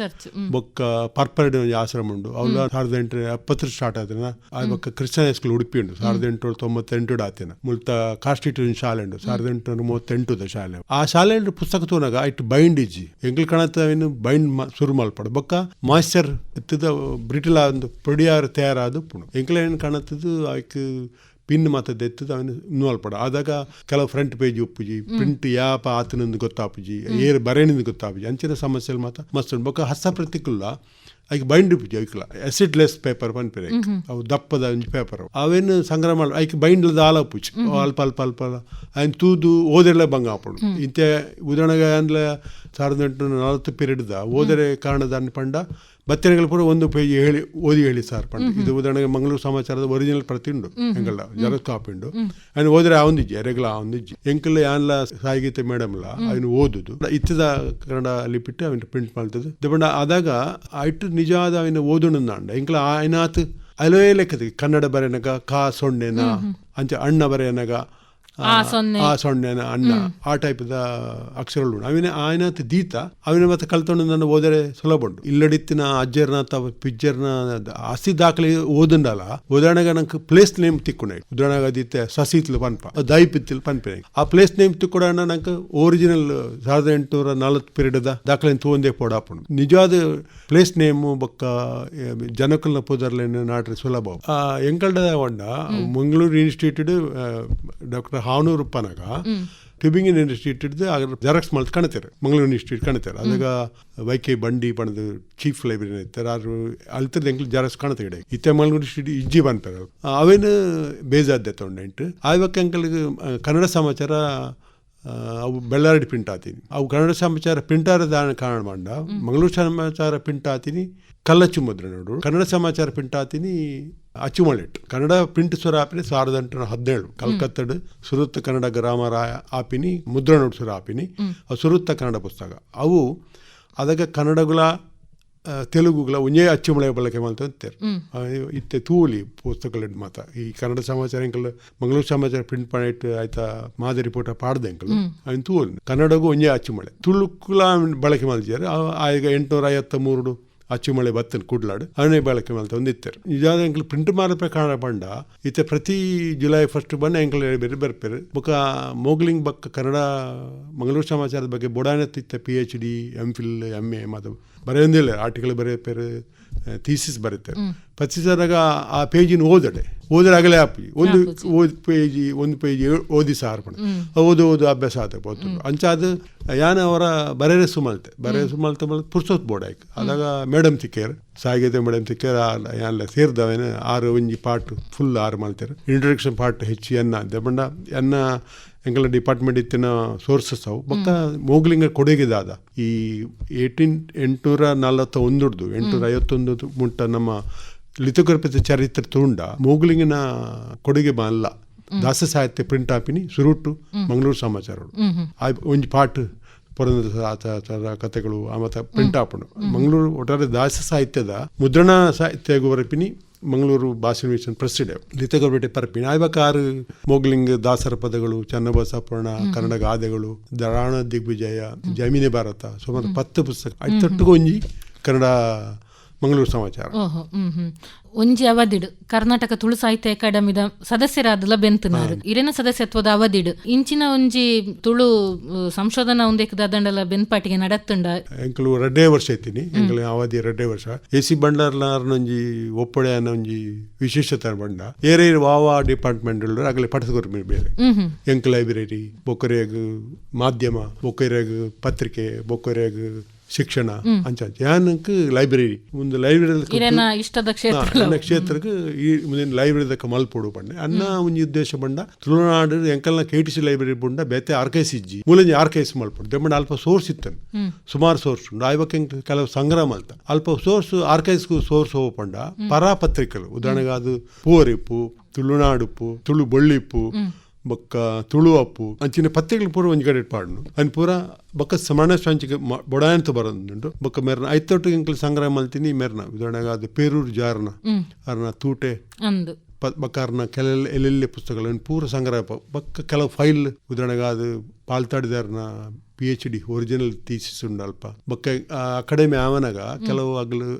ಬೊಕ್ಕ ಪರ್ಪರ್ಡ್ ಒಂಜಿ ಆಶ್ರಮ ಉಂಡು ಅವ್ಲ ಸಾವಿರದ ಎಂಟು ಎಪ್ಪತ್ತರ ಸ್ಟಾರ್ಟ್ ಆತನ ಆ ಬೊಕ್ಕ ಕ್ರಿಶ್ಚಿಯನ್ ಸ್ಕೂಲ್ ಉಡುಪಿ ಉಂಡು ಸಾವಿರದ ಎಂಟುನೂರ ತೊಂಬತ್ತೆಂಟು ಆತನ. ಮುಲ್ತ ಕಾನ್ಸ್ಟಿಟ್ಯೂಷನ್ ಶಾಲೆ ಉಂಡು ಸಾವಿರದ ಎಂಟುನೂರ ಮೂವತ್ತೆಂಟುದ ಶಾಲೆ. ಆ ಶಾಲೆ ಪುಸ್ತಕ ತೋನಾಗ ಇಟ್ ಬೈಂಡ್ ಇಜ್ಜಿ ಎಂಗ್ಲ ಕಣತವೇನು ಬೈಂಡ್ ಶುರು ಮಲ್ಪಡು. ಬೊಕ್ಕ ಮಾಯ್ಚರ್ ಎತ್ತದ ಬ್ರಿಟಿಲ ಒಂದು ಪೊಡಿಯಾರ್ ತಯಾರಾದ ಪುಣು. ಎಂಗ್ಲ ಏನು ಕಾಣತ್ತದು ಆಯ್ಕೆ ಪಿನ್ ಮತ ದೆತ್ತು ಅವನು ಇನ್ವಾಲ್ವ್ ಪಡ. ಆದಾಗ ಕೆಲವು ಫ್ರಂಟ್ ಪೇಜ್ ಉಪ್ಪುಜಿ ಪ್ರಿಂಟ್ ಯಾಪ ಆತನೊಂದು ಗೊತ್ತಾಪುಜಿ ಏರ್ ಬರೇನಿಂದ ಗೊತ್ತಾಪುಜಿ ಅಂಚಿನ ಸಮಸ್ಯೆಲ್ ಮಾತ ಮಸ್ತ್ ಉಂಡು ಬೊಕ್ಕ ಹಸ ಪ್ರತಿಕುಲ್ಲ ಐಕ್ ಬೈಂಡ್ ಉಪ್ಪುಜಿ ಐಕ್ಲ ಎಸಿಡ್ ಲೆಸ್ ಪೇಪರ್ ಪನ್ಪಿರೆ ಅವು ದಪ್ಪದ ಒಂಜಿ ಪೇಪರ್ ಅವೇನು ಸಂಗ್ರಹ ಐಕ್ ಬೈಂಡ್ ಆಲ ಉಪ್ಪುಜಿ ಅಲ್ಪ ಅಲ್ಪ ಅಲ್ಪ ಆಯ್ನ ತೂದು ಓದೆಲ್ಲ ಬಂಗ ಆಪಡು. ಇಂತೆ ಉದಾಹರಣೆಗೆ ಅಂದ್ರೆ ಸಾವಿರದ ಎಂಟುನೂರ ನಲವತ್ತು ಪೀರಿಯಡ್ದ ಓದರೆ ಕಾರಣದ ಪಂಡ ಬತ್ತಿನಗಳ ಕೂಡ ಒಂದು ಪೇಜ್ ಹೇಳಿ ಓದಿ ಹೇಳಿ ಸರ್ ಪಂಡ ಇದು ಉದಾಹರಣೆಗೆ ಮಂಗಳೂರು ಸಮಾಚಾರದ ಒರಿಜಿನಲ್ ಪ್ರತಿಂಡು ಹೆಂಗಲ್ಲ ಜರಸ್ ಕಾಪಿಂಡು ಅಂಡ್ ಓದ್ರೆ ಆವೊಂದಿಜ್ಜಿ ಎರಗಲ ಆವೊಂದಿಜ್ಜಿ. ಎಂಕಲ್ಲ ಯಾನ್ಲ ಮೇಡಮ್ ಲ ಅವನು ಓದುದು. ಇತ್ತದ ಕನ್ನಡ ಲಿಪಿಟ್ಟು ಅವನು ಪ್ರಿಂಟ್ ಮಾಡ್ತದೆ ದಪಂಡ ಆದಾಗ ಐಟು ನಿಜ ಆದ ಅವನ ಓದುಣಂದಾಂಡ ಎಂಕಲ ಆಯ್ನಾತ್ ಅಲೋಯ ಲೆಕ್ಕದ ಕನ್ನಡ ಬರೆಯನಗ ಕಾ ಸೊಣ್ಣೆನ ಅಂಚೆ ಅಣ್ಣ ಬರೆಯನಗ ಆ ಸೊನ್ನೆ. ಆ ಸೊಣ್ಣೆನ ಅಣ್ಣ ಆ ಟೈಪ್ದ ಅಕ್ಷರಗಳು ಅವಿನ ಆಯ್ನ ದೀತ ಅವಿನ ಮತ್ತೆ ಕಲ್ತೊಂಡು ನನ್ನ ಓದರೆ ಸುಲಭ ಉಂಟು. ಇಲ್ಲಡಿತ್ತಿನ ಅಜ್ಜರ್ನ ಅಥವಾ ಪಿಜ್ಜರ್ನ ಆಸ್ತಿ ದಾಖಲೆ ಓದುಂಡಲ್ಲ ಉದಾಹರಣೆಗೆ ನಂಗೆ ಪ್ಲೇಸ್ ನೇಮ್ ತಿಕ್ಕೊಂಡೆ ಉದಾಹರಣೆಗೆ ದೀತೆ ಸಸೀತ್ಲು ಪನ್ಪ ದೈಪಿತ್ತಿಲ್ ಪನ್ಪೆ ಆ ಪ್ಲೇಸ್ ನೇಮ್ ತಿಕ್ಕೊಡೋಣ ನಂಗೆ ಒರಿಜಿನಲ್ ಸಾವಿರದ ಎಂಟುನೂರ ನಲವತ್ತು ಪೀರಿಯಡ್ ದಾಖಲೆ ತೋಂದೆ ಪೋಡಾಪುಂಡು ನಿಜವಾದ ಪ್ಲೇಸ್ ನೇಮ್ ಬೊಕ್ಕ ಜನಕಲ್ನ ಪೋದರ್ಲೇನು ನಾಟ್ರೆ ಸುಲಭ ಆ, ಎಂಕಲ್ಡ Mangaluru institute doctor Havanur industry Tubingen institute xerox ಮಾಡಿ ಕಾಣ್ತಾರೆ. ಮಂಗಳೂರು ಇನ್ಸ್ಟಿಟ್ಯೂಟ್ ಕಾಣ್ತಾರೆ. ಅದಾಗ ವೈಕೆ ಬಂಡಿ ಪಣದ ಚೀಫ್ ಲೈಬ್ರರಿ ಇರ್ತಾರೆ. ಆದ್ರು ಅಲ್ತದ ಎಂಕ್ಲು ಜೆರಾಕ್ಸ್ ಕಾಣ್ತಾ ಇಡೆ ಇತ್ತೆ ಮಂಗಳೂರು ಇನ್ಸ್ಟಿಟ್ಯೂಟ್ ಇಜ್ಜಿ ಬಂತಾರೆ ಅವೇನು ಬೇಜಾದ್ಯ ತೊಂಡೆಂಟು ಆವಾಗ ಅಂಕಲ್ ಕನ್ನಡ ಸಮಾಚಾರ ಅವು ಬೆಳ್ಳಾರಿ ಪ್ರಿಂಟ್ ಆತೀನಿ ಅವು ಕನ್ನಡ ಸಮಾಚಾರ ಪ್ರಿಂಟ್ ದಾನ ಕಾರಣ ಮಾಡ ಮಂಗಳೂರು ಸಮಾಚಾರ ಪ್ರಿಂಟ್ ಆತೀನಿ ಕಲ್ಲಚ್ಚು ಮುದ್ರೆ ನೋಡು ಕನ್ನಡ ಸಮಾಚಾರ ಪ್ರಿಂಟ್ ಆತೀನಿ ಅಚ್ಚುಮಳೆಟ್. ಕನ್ನಡ ಪ್ರಿಂಟ್ ಸ್ವರ ಆಪಿನಿ ಸಾವಿರದ ಎಂಟುನೂರ ಹದಿನೇಳು. ಕಲ್ಕತ್ತಡ್ ಸುರುತ್ತ ಕನ್ನಡ ಗ್ರಾಮರ ಆಪಿನಿ ಮುದ್ರಣ ಸ್ವರ ಆಪಿನಿ ಸುರುತ್ತ ಕನ್ನಡ ಪುಸ್ತಕ. ಅವು ಅದಕ್ಕೆ ಕನ್ನಡಗಳ ತೆಲುಗುಗಳ ಒಂಜೇ ಅಚ್ಚುಮಳೆ ಬಳಕೆ ಆ, ಇತ್ತೆ ತೂಲಿ ಪುಸ್ತಕಗಳು ಮಾತ ಈ ಕನ್ನಡ ಸಮಾಚಾರ ಎಂಕಲ್ ಮಂಗಳೂರು ಸಮಾಚಾರ ಪ್ರಿಂಟ್ ಮಾಡಿಟ್ಟು ಆಯ್ತಾ ಮಾದರಿ ಪೋಟ ಪಾಡ್ದೆ ಎಂಕಲ್ ಅವನ್ ತೂಲಿ. ಕನ್ನಡಗೂ ಒಂಜೇ ಅಚ್ಚುಮಳೆ. ತುಳುಕುಲ ಬಳಕೆ ಮಾಡಿದ್ದಾರೆ. ಆಗ ಎಂಟುನೂರ ಐವತ್ತ ಮೂರು ಅಚ್ಚುಮಳೆ ಬತ್ತನ್ ಕುಡ್ಲಾಡು ಅವನೇ ಬಳಕೆ ಮೇಲೆ ಒಂದಿತ್ತಾರೆ ನಿಜಾದ ಎಂಕಲ್ ಪ್ರಿಂಟ್ ಮಾರ ಪ್ರಕಾರ ಬಂಡ ಇತ್ತೆ ಪ್ರತಿ ಜುಲೈ ಫಸ್ಟ್ ಬಂದ ಎಂಕಲ್ ಬೇರೆ ಬರ್ಪೇರು. ಬೊಕ ಮೋಗ್ಲಿಂಗ್ ಬಕ್ ಕನ್ನಡ ಮಂಗಳೂರು ಸಮಾಚಾರದ ಬಗ್ಗೆ ಬೊಡಾನತ್ತಿತ್ತ P H D M Phil M A ಮಾತು ಬರೆಯೊಂದಿಲ್ಲ, ಆರ್ಟಿಕಲ್ ಬರೆಯಪೇರು. ಥೀಸಿಸ್ ಬರುತ್ತೆ. ಪ್ರತಿ ಸರಾಗ ಆ ಪೇಜಿನ ಓದಡೆ ಓದರೆ ಆಗಲೇ ಆಪಿ ಒಂದು ಓದ್ ಪೇಜಿ ಒಂದು ಪೇಜಿ ಓದಿ ಸಾರ್ಪಣೆ ಓದು ಓದು ಅಭ್ಯಾಸ ಆತ ಪೋತು ಅಂಚಾದ ಯಾನ ಅವರ ಬರೆರೆ ಸುಮಲ್ತೆ. ಬರೆ ಸುಮಲ್ತೆ ಮಲ್ ಪುರ್ಸೋತ್ ಬೋರ್ಡ್ ಆಯ್ಕೆ ಅದಾಗ ಮೇಡಮ್ ತಿಕ್ಕೇರ್ ಸಾಗಿದ ಮೇಡಮ್ ತಿಕ್ಕೇರ್ ಯಾನ್ಲ ಸೇರ್ದವೇನ ಆರು ಒಂಜಿ ಪಾಟ್ ಫುಲ್ ಆರು ಮಾಡ್ತಾರೆ ಇಂಟ್ರೊಡಕ್ಷನ್ ಪಾರ್ಟ್ ಹೆಚ್ಚು ಎನ್ನ ದೆಬಂಡ ಎನ್ನ ಎಂಕಲ ಡಿಪಾರ್ಟ್ಮೆಂಟ್ ಇತ್ತಿನ ಸೋರ್ಸಸ್ ಅವು. ಬೊಕ್ಕ ಮೋಗ್ಲಿಂಗ ಕೊಡುಗೆದಾದ. ಈ ಏಯ್ಟೀನ್ ಎಂಟುನೂರ ನಲವತ್ತ ಒಂದುಡ್ದು ಎಂಟುನೂರ ಐವತ್ತೊಂದು ಮುಂಟ ನಮ್ಮ ಲಿತುಗರ್ಪಿತ ಚರಿತ್ರೆ ತುಂಡ ಮೋಗ್ಲಿಂಗಿನ ಕೊಡುಗೆ ಬಲ್ಲ ದಾಸ ಸಾಹಿತ್ಯ ಪ್ರಿಂಟ್ ಆಪಿನಿ ಸುರುಟ್ಟು ಮಂಗಳೂರು ಸಮಾಚಾರ ಆ ಒಂಜಿ ಪಾಟ್ ಪುರಂದರ ಕಥೆಗಳು ಆ ಮತ್ತೆ ಪ್ರಿಂಟ್ ಆಪುಂಡು. ಮಂಗಳೂರು ಒಟ್ಟಾರೆ ದಾಸ ಸಾಹಿತ್ಯದ ಮುದ್ರಣ ಸಾಹಿತ್ಯ ಬರಪಿನಿ ಮಂಗಳೂರು ಭಾಷೆ ಮಿಷನ್ ಪ್ರಸಿಡೆ ಲಿತಗೊಬ್ಬೆಟ್ಟೆ ಪರಪಿನ. ಆರು ಮೋಗ್ಲಿಂಗ್ ದಾಸರ ಪದಗಳು ಚನ್ನಬಸಪುರಾಣ ಕನ್ನಡ ಗಾದೆಗಳು ದರಾಣ ದಿಗ್ವಿಜಯ ಜಮೀನಿ ಭಾರತ ಸುಮಾರು ಪತ್ತು ಪುಸ್ತಕ ಐತೊಟ್ಟು ಒಂಜಿ ಕನ್ನಡ ಮಂಗಳೂರು ಸಮಾಚಾರ. ಓಹೋ ಹ್ಮ್ ಹ್ಮ್. ಒಂಜಿ ಅವಧಿಡ್ ಕರ್ನಾಟಕ ತುಳು ಸಾಹಿತ್ಯ ಅಕಾಡೆಮಿದ ಸದಸ್ಯರಾದಲ ಬೆಂತನಾರು ಇರೇನ ಸದಸ್ಯತ್ವದ ಅವಧಿಡ್ ಇಂಚಿನ ಒಂಜಿ ತುಳು ಸಂಶೋಧನಾ ಒಂದೇ ದಂಡಲ ಬೆನ್ಪಾಟಿಗೆ ನಡತ್ತುಂಡ? ಎಂಕಲು ರಡ್ಡೇ ವರ್ಷ ಐತಿನಿ. ಎಂಕಲು ಅವಧಿ ರಡ್ಡೇ ವರ್ಷ. ಎ ಸಿ ಬಂಡಾರ್ಲಾರ್ನೊಂಜಿ ಒಪ್ಪಡೆ ಅನ್ನೋ ಒಂಜಿ ವಿಶೇಷತೆ ಬಂಡ ಏರೇ ವಾವ ಡಿಪಾರ್ಟ್ಮೆಂಟ್ ಆಗಲೇ ಪಠ್ಯಕೊರ್ಮಿ ಬೇರೆ. ಎಂಕ್ ಲೈಬ್ರರಿ ಬೊಕ್ಕರೆಯಾಗ ಮಾಧ್ಯಮ ಬೊಕ್ಕರೆಯಾಗ ಪತ್ರಿಕೆ ಬೊಕ್ಕರೆಯಾಗ ಶಿಕ್ಷಣ ಅಂಚ ಯಾನಕ್ಕೆ ಯಾನಕ್ ಲೈಬ್ರರಿ ಒಂದು ಲೈಬ್ರರಿ ಇಷ್ಟದ ಕ್ಷೇತ್ರ ಕ್ಷೇತ್ರಕ್ಕೆ ಈ ಮುಂದಿನ ಲೈಬ್ರರಿ ದಕ್ಕ ಮಲ್ಪೊಡು ಪಂಡೆ. ಅನ್ನ ಒಂಜಿ ಉದ್ದೇಶ ಬಂಡ ತುಳುನಾಡು ಎಂಕಲ್ನ ಕೆ ಟಿ ಸಿ ಲೈಬ್ರರಿ ಬಂಡ ಬೇತೆ ಆರ್ಕೈಸ್ ಇಜ್ಜಿ ಮೂಲಂಜಿ ಆರ್ಕೈಸ್ ಮಲ್ಪೋಡು ದೆಮ್ಮಡ ಅಲ್ಪ ಸೋರ್ಸ್ ಇತ್ತನ್ ಸುಮಾರು ಸೋರ್ಸ್ ಉಂಡು ಆಯ್ವಕ್ಕೆ ಕೆಲವು ಸಂಗ್ರಹ ಮಲ್ತ ಅಲ್ಪ ಸೋರ್ಸ್ ಆರ್ಕೈಸ್ಗೂ ಸೋರ್ಸ್ ಹೋಗ ಪಂಡ. ಪರಾಪತ್ರಿಕಲು ಉದಾಹರಣೆಗೆ ಅದು ಪೂವರಿಪ್ಪು ತುಳುನಾಡುಪ್ಪು ತುಳು ಬೊಳ್ಳಿಪ್ಪು ಬೊಕ್ಕ ತುಳು ಅಪ್ಪು ಅಂಚಿನ ಪತ್ರಿಕೆಗಳು ಪೂರ ಒಂಜಿ ಕಡೆ ಪಾಡ್ನು ಅನ್ ಪೂರ ಬೊಕ್ಕ ಸಮಾನ ಸಂಚಿಕೆ ಬೊಡಾಯಂತ ಬರೋದುಂಡು ಬೊಕ್ಕ ಮೆರ್ನ ಐತೊಟ್ಟು ಎಂಕಲ್ ಸಂಗ್ರಹ ಮಲ್ತೀನಿ ಮೆರ್ನ. ಉದಾಹರಣೆಗೆ ಅದು ಪೇರೂರು ಜಾರ್ನ. ಅರ್ನ ತೂಟೆ. ಬಕ್ಕಾರ್ನ ಕೆಲ ಎಲ್ಲೆಲ್ಲೆ ಪುಸ್ತಕಗಳನ್ನು ಪೂರ ಸಂಗ್ರಹ ಬಕ್ಕ ಕೆಲವು ಫೈಲ್ ಉದಾಹರಣೆಗೆ ಅದು ಪಾಲ್ತಾಡಿದಾರ್ನ P H D original thesis ಉಂಡು ಅಲ್ಪ. ಬಕ್ಕ ಅಕಾಡೆಮಿ ಆವನಾಗ ಕೆಲವು ಆಗಲು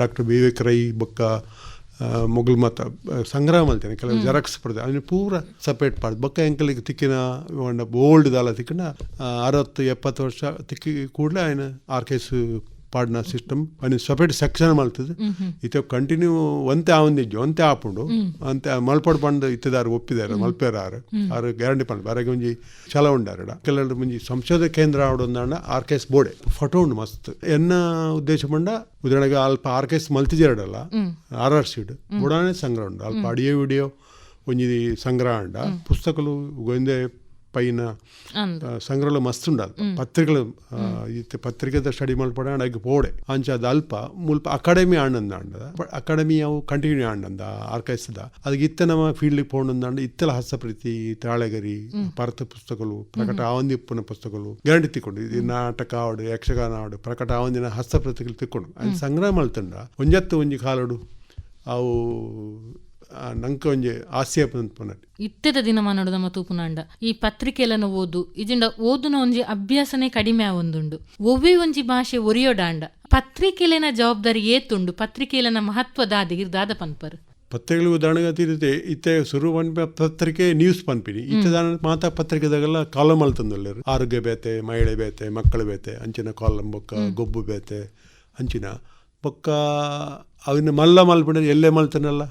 ಡಾಕ್ಟರ್ ವಿವೇಕ್ ರೈ ಬೊಕ್ಕ ಮೊಗಲ್ ಮತ ಸಂಗ್ರಹ ಮಾಡ್ತೇನೆ ಕೆಲವು ಜೆರಾಕ್ಸ್ ಪಡೆದ ಅವನು ಪೂರ ಸಪ್ರೇಟ್ ಪಾಡ್ದು. ಬೊಕ್ಕ ಎಂಕಲಿಗೆ ತಿಕ್ಕಿನ ಒಂದು ಓಲ್ಡ್ ದಾಲ ತಿಕ್ಕಿನ ಅರವತ್ತು ಎಪ್ಪತ್ತು ವರ್ಷ ತಿಕ್ಕಿ ಕೂಡಲೇ ಆರ್ ಆರ್ಕೈವ್ಸ್ ಪಾಡ್ನ ಸಿಸ್ಟಮ್ అని ಸಪರೇಟ್ ಸೆಕ್ಷನ್ ಮಲ್ತದೆ ಇತ ಕಂಟಿನ್ಯೂ ಒಂತೆ ಆವಂದಿಜ್ಜು ಒಂತೆ ಆಪುಂಡು. ಅಂತೆ ಮಲ್ಪಡ್ ಪಂಡ್ ಇತ್ತದಾರು ಒಪ್ಪಿದಾರೆ ಮಲ್ಪೇರಾರು ಆರು. ಗ್ಯಾರಂಟಿ ಪಂಡ್ ಬರಗೆ ಒಂಜಿ ಛಲ ಉಂಡಾರಡ. ಕೆಲವರು ಮುಂಜಿ ಸಂಸದ ಕೇಂದ್ರ ಆವಡೊಂದಾಂಡ ಆರ್ಕೆಸ್ ಬೋಡೆ ಫೋಟೋ ಉಂಡು ಮಸ್ತ್. ಎನ್ನ ಉದ್ದೇಶ ಪಂಡ ಉದಾಹರಣೆಗೆ ಅಲ್ಪ ಆರ್ಕೆಸ್ ಮಲ್ತಿಜೇರಡಲ್ಲ ಆರ್ ಆರ್ ಸೀಡ್ ಬುಡಾನೆ ಸಂಗ್ರಹ ಉಂಡು. ಅಲ್ಪ ಅಡಿಯೋ ವಿಡಿಯೋ ಒಂಜಿ ಸಂಗ್ರಹ ಉಂಡ ಪುಸ್ತಕಲು ಗೊಂದೆ ಪೈನ ಸಂಗ್ರಹಗಳು ಮಸ್ತ್ ಉಂಡು ಪತ್ರಿಕೆಗಳು ಇತ್ತೆ ಪತ್ರಿಕೆದ ಸ್ಟಡಿ ಮಲ್ಪಡ ಅಡಗೆ ಪೋಡೆ ಅಂಚಾದ ಅಲ್ಪ ಮುಲ್ಪ ಅಕಾಡೆಮಿ ಆಂಡಂದ ಆಂಡದ ಅಕಾಡೆಮಿ ಅವು ಕಂಟಿನ್ಯೂ ಆಂಡಂದ ಆರ್ಕೈಸ್ತದ ಅದಕ್ಕೆ ಇತ್ತ ನಮ್ಮ ಫೀಲ್ಡಿಗೆ ಪೋಂಡಂದಾಂಡ ಇತ್ತಲ ಹಸ್ತಪ್ರೀತಿ ತಾಳೆಗರಿ ಭಾರತ ಪುಸ್ತಕಗಳು ಪ್ರಕಟ ಆವಂದಿಪ್ಪನ ಪುಸ್ತಕಗಳು ಗ್ಯಾರಂಟಿ ತಿಕ್ಕೊಂಡು ಇದು ನಾಟಕ ಆವಡು ಯಕ್ಷಗಾನ ಆವಡು ಪ್ರಕಟ ಆವಂದಿನ ಹಸ್ತಪ್ರತಿಗಳು ತಿಕ್ಕೊಂಡು. ಅಲ್ಲಿ ಸಂಗ್ರಹ ಮಲ್ತಂಡ ಒಂಜತ್ತು ಒಂಜಿ ಕಾಲಡು ಅವು ಆ, ನಂಕ ಒಂಜಿ ಆಸ್ಯ ಪನ್ನಟ್ಟು ಇತ್ತೆದ ದಿನಮಾನಡು ನಮ್ಮ ತೂಪುನಾಂಡ. ಈ ಪತ್ರಿಕೆಯನ್ನು ಓದು. ಇಜಿಂಡ ಓದುನ ಒಂಜಿ ಅಭ್ಯಾಸನೇ ಕಡಿಮೆ ಆವೊಂದುಂಡು ಒವ್ವೆ ಒಂಜಿ ಭಾಷೆ ಒರಿಯೋಡಾಂಡ ಪತ್ರಿಕೆಲೆನ ಜವಾಬ್ದಾರಿ ಏತುಂಡು? ಪತ್ರಿಕೆಲಿನ ಮಹತ್ವ ದಾದಿ ದಾದ ಪನ್ಪರ್. ಪತ್ರಿಕೆಗಳು ಉದಾಹರಣೆಗೆ ತಿರುತ್ತೆ ಇತ್ತೆ ಶುರು ಪನ್ಪ ಪತ್ರಿಕೆ ನ್ಯೂಸ್ ಪನ್ಪಿನಿ. ಇತ್ತೆ ಮಾತ ಪತ್ರಿಕೆದಾಗೆಲ್ಲ ಕಾಲಮ್ ಅಲ್ತಂದಲ್ಲರು ಆರೋಗ್ಯ ಬೇತೆ ಮಹಿಳೆ ಬೇತೆ ಮಕ್ಕಳು ಬೇತೆ ಅಂಚಿನ ಕಾಲಮ್ ಬೊಕ್ಕ ಗೊಬ್ಬು ಬೇತೆ ಅಂಚಿನ. ಬೊಕ್ಕ ಅವನ್ನ ಮಲ್ಲ ಮಲ್ಪಡ ಎಲ್ಲೇ ಮಲ್ತನಲ್ಲ?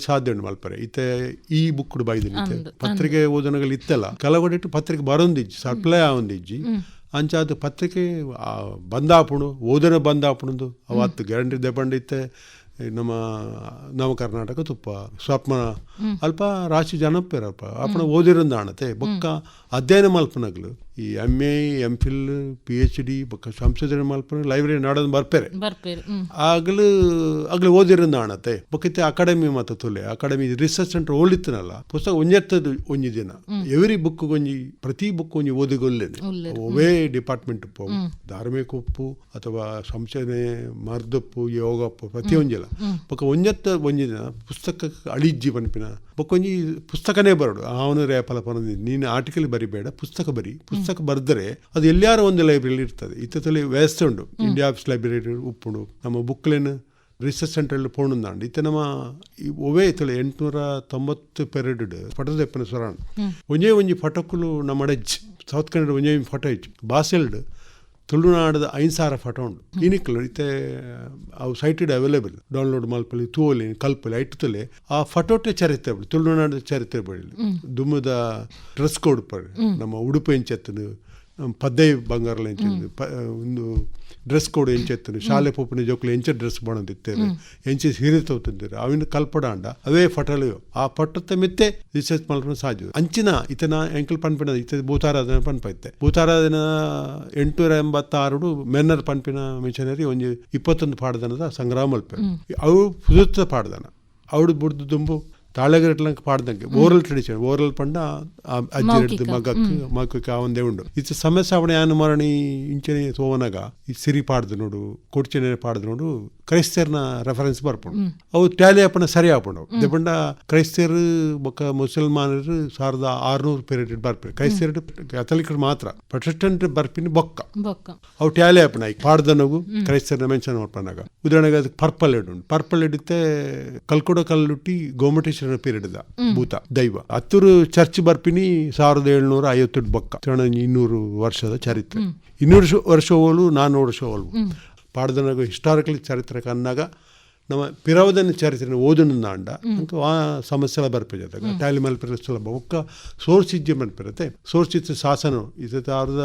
ಸಾಧ್ಯ ಉಂಟು ಮಲ್ಪರೆ. ಇತ್ತೆ ಈ ಬುಕ್ ಬೈದಿನಿ ಪತ್ರಿಕೆ ಓದನಗಳು ಇತ್ತಲ್ಲ ಕೆಲವಡಿಟ್ಟು ಪತ್ರಿಕೆ ಬರೊಂದಿಜ್ಜಿ ಸಪ್ಲೈ ಆವೊಂದಿಜ್ಜಿ. ಅಂಚ ಅದು ಪತ್ರಿಕೆ ಆ, ಬಂದಾಪುಣು ಓದನ ಬಂದಾಪುಣದು ಅವತ್ತು ಗ್ಯಾರಂಟಿ ದೆಪಂಡ್ ಇತ್ತೆ. ನಮ್ಮ ನವ ಕರ್ನಾಟಕ ತುಪ್ಪ ಸ್ವಪ್ನ ಅಲ್ಪ ರಾಶಿ ಜನಪೇರಪ್ಪ ಅಪ್ಪಣ ಓದಿರಂದ ಆಣತೆ. ಬೊಕ್ಕ ಅಧ್ಯಯನ ಮಲ್ಪನಗಳು ಈ M A M Phil P H D ಬೊಕ್ಕ ಸಂಶೋಧನೆ ಮಲ್ಪನ ಲೈಬ್ರರಿ ನಾಡೋದು ಬರ್ಪೇರೆ. ಹ್ಮ್. ಆಗ್ಲು ನಾಣತೆ ಓದಿರಂದ ಆಣತೆ ಅಕಾಡೆಮಿ ಮಾತ ತುಲೆ. ಅಕಾಡೆಮಿ ರಿಸರ್ಚ್ ಸೆಂಟರ್ ಓಡಿತ್ತನಲ್ಲ ಪುಸ್ತಕ ಒಂಜೆತ್ತದು ಒಂಜಿ ದಿನ. ಎವ್ರಿ ಬುಕ್ ಒಂಜಿ ಪ್ರತಿ ಬುಕ್ ಒಂಜಿ ಓದಿಗೊಲ್ಲೇನೆ. ಒವೇ ಡಿಪಾರ್ಟ್ಮೆಂಟ್ ಉಪ್ಪು ಧಾರ್ಮಿಕ ಉಪ್ಪು ಅಥವಾ ಸಂಶೋಧನೆ ಮರ್ದಪ್ಪು ಯೋಗಪ್ಪು ಪ್ರತಿಯೊಂಜಿಲ್ಲ ಬೊಕ ಒಂಜತ್ತ ಒಂಜಿ ದಿನ ಪುಸ್ತಕ ಅಳಿಜ್ಜಿ ಪನ್ಪಿನ ಬೊಕ್ಕ ಒಂಜಿ ಪುಸ್ತಕನೇ ಬರೋಡು. ಅವನು ರೇಪಲ ಪನದಿ ನೀನು ಆರ್ಟಿಕಲ್ ಬರಿಬೇಡ ಪುಸ್ತಕ ಬರಿ. ಪುಸ್ತಕ ಬರೆದರೆ ಅದು ಎಲ್ಲಾರು ಒಂದು ಲೈಬ್ರರಿಲಿ ಇರ್ತದೆ. ಇತ್ತಲ್ಲಿ ವ್ಯವಸ್ಥೆ ಉಂಟು. ಇಂಡಿಯಾ ಆಫೀಸ್ ಲೈಬ್ರರಿ ಉಪ್ಪುಂಡು. ನಮ್ಮ ಬುಕ್ಲೇನು ರಿಸರ್ಚ್ ಸೆಂಟ್ರಲ್ಲಿ ಪೋಣುಂದಾಂಡು ಇತ್ತೆ ನಮ್ಮ ಒವೇ ಇತ್ತಲೆ ಎಂಟುನೂರ ತೊಂಬತ್ತು ಪೆರಡ್ ಫಟೋದ ಎಪ್ಪನ ಸ್ವರಾಣ ಒಂಜೇ ಒಂಜಿ ಫಟೋಕ್ಕುಲು ನಮ್ಮ ಅಡಜ್ ಸೌತ್ ಕನ್ನಡ ಒಂಜೇ ಒಂಜಿ ಫೋಟೋ ಇಚ್ಚು. ಬಾಸೆಲ್ಡ್ ತುಳುನಾಡದ ಐನ್ಸಾರ ಫೋಟೋ ಉಂಡು ಇನಿಕ್ಲು ಇತ್ತೆ ಅವು ಸೈಟೆಡ್ ಅವೈಲೇಬಲ್ ಡೌನ್ಲೋಡ್ ಮಲ್ಪಲಿ ತೂವಲಿ ಕಲ್ಪಲಿ ಐಟ್ತಲೆ ಆ ಫಟೋಟೆ ಚರಿತ್ರೆ ತುಳುನಾಡದ ಚರಿತ್ರೆ ಬಳಿ ದುಮ್ಮದ ಡ್ರೆಸ್ ಕೋಡ್ ಪಡಿ ನಮ್ಮ ಉಡುಪು ಎಂಚೆತ್ತನು ಪದ್ದೆ ఎంచింది ಒಂದು ಡ್ರೆಸ್ ಕೋಡ್ ಎಂಚೆತ್ತನು ಶಾಲೆ ಪೋಪಿನ ಜೋಕುಲು ಎಂಚ ಡ್ರೆಸ್ ಬಣದಿತ್ತೇವೆ ಎಂಚೆ ಸೀರೆ ತೋತಿದ್ದೀರಿ ಅವಿನ ಕಲ್ಪಡಾಂಡ ಅವೇ ಫಟಲು ಆ ಪಟ್ಟತ್ತ ಮಿತ್ತೆ ರಿಸರ್ಚ್ ಮಲ್ಪನ ಸಾಧ್ಯ ಅಂಚಿನ ಇತನ ಎಂಕಲ್ ಪನ್ಪಿನ ಇತ ಭೂತಾರಾಧನೆ ಪನ್ಪೈತೆ ಭೂತಾರಾಧನ ಎಂಟುನೂರ ಎಂಬತ್ತಾರು ಮೆನ್ನರ್ ಪನ್ಪಿನ ಮಿಷನರಿ ಒಂಜಿ ಇಪ್ಪತ್ತೊಂದು ಪಾಡದನದ ಸಂಗ್ರಾಮಲ್ಪ ಅವು ಪುದುತ್ತ ಪಾಡದನ ಅವಳು ಬುಡ್ದು ದುಂಬು ತಾಳೆಗರಟ್ಲಂಕ ಪಾಡ್ದಂಗೆ ಓರಲ್ ಟ್ರೆಡಿಷನ್ ಓರಲ್ ಪಂಡ ಆ ಅಜ್ಜಿ ಹಿಡ್ದು ಮಗಕ್ಕೆ ಮಗಕ್ಕೆ ಅವಂದೇ ಉಂಡು ಇದು ಸಮಸ್ಯೆ ಅವಣ ಯಾನು ಮರಣಿ ಇಂಚನೆ ಸೋವನಾಗ ಈ ಸಿರಿ ಪಾಡ್ದು ನೋಡು ಕೊಡ್ಚನೆ ಪಾಡ್ದು ನೋಡು ಕ್ರೈಸ್ತರ್ನ ರೆಫರೆನ್ಸ್ ಬರ್ಪುಂಡು. ಅವು ಟ್ಯಾಲಿ ಆಪಣ ಸರಿ ಆಪುಂಡು ದೆಪಂಡ ಕ್ರೈಸ್ತರು ಬೊಕ್ಕ ಮುಸಲ್ಮಾನರು ಸಾವಿರದ ಆರುನೂರು ಪೀರಿಯಡ್ ಬರ್ಪೆ ಕ್ರೈಸ್ತರು ಕ್ಯಾಥಲಿಕ್ ಮಾತ್ರ. ಪ್ರೊಟೆಸ್ಟೆಂಟ್ ಬರ್ಪಿನ ಬೊಕ್ಕ. ಅವು ಟ್ಯಾಲಿ ಆಪಣ ಈಗ. ಪಾಡ್ದನಗು ಕ್ರೈಸ್ತರನ್ನ ಮೆನ್ಷನ್ ಮಾಡ್ಪನಾಗ ಉದಾಹರಣೆಗೆ ಅದಕ್ಕೆ ಪರ್ಪಲ್ ಉಂಟು. ಪರ್ಪಲ್ ಎಡಿತ್ತೆ ಕಲ್ಕೊಡ ಕಲ್ಲುಟ್ಟಿ ಗೋಮಟೇಶ್ವರನ ಪೀರಿಯಡ್ ದ ಭೂತ ದೈವ. ಹತ್ತೂರು ಚರ್ಚ್ ಬರ್ಪಿನಿ ಸಾವಿರದ ಏಳ್ನೂರ ಐವತ್ತೆಂಟು ಬೊಕ್ಕ. ಇನ್ನೂರು ವರ್ಷದ ಚರಿತ್ರೆ. ಇನ್ನೂರು ವರ್ಷ ಹೋಲು ನಾನ್ನೂರು ವರ್ಷ ಹೋಲು ಪಾಡ್ದನಾಗ ಹಿಸ್ಟಾರಿಕಲಿ ಚರಿತ್ರೆ ಅನ್ನಾಗ ನಮ್ಮ ಪಿರವದನ್ನು ಚರಿತ್ರೆ ಓದನ ನಾಂಡ ಅಂತ ಆ ಸಮಸ್ಯೆಲ ಜೊತೆ ಟ್ಯಾಲಿ ಮಲ್ಪಿರ ಸುಲಭ. ಒಕ್ಕ ಸೋರ್ಸ್ ಇಜ್ಜೆ ಮಲ್ಪಿರತ್ತೆ ಸೋರ್ಸ್ ಶಾಸನ ಇದು ಅರ್ಧ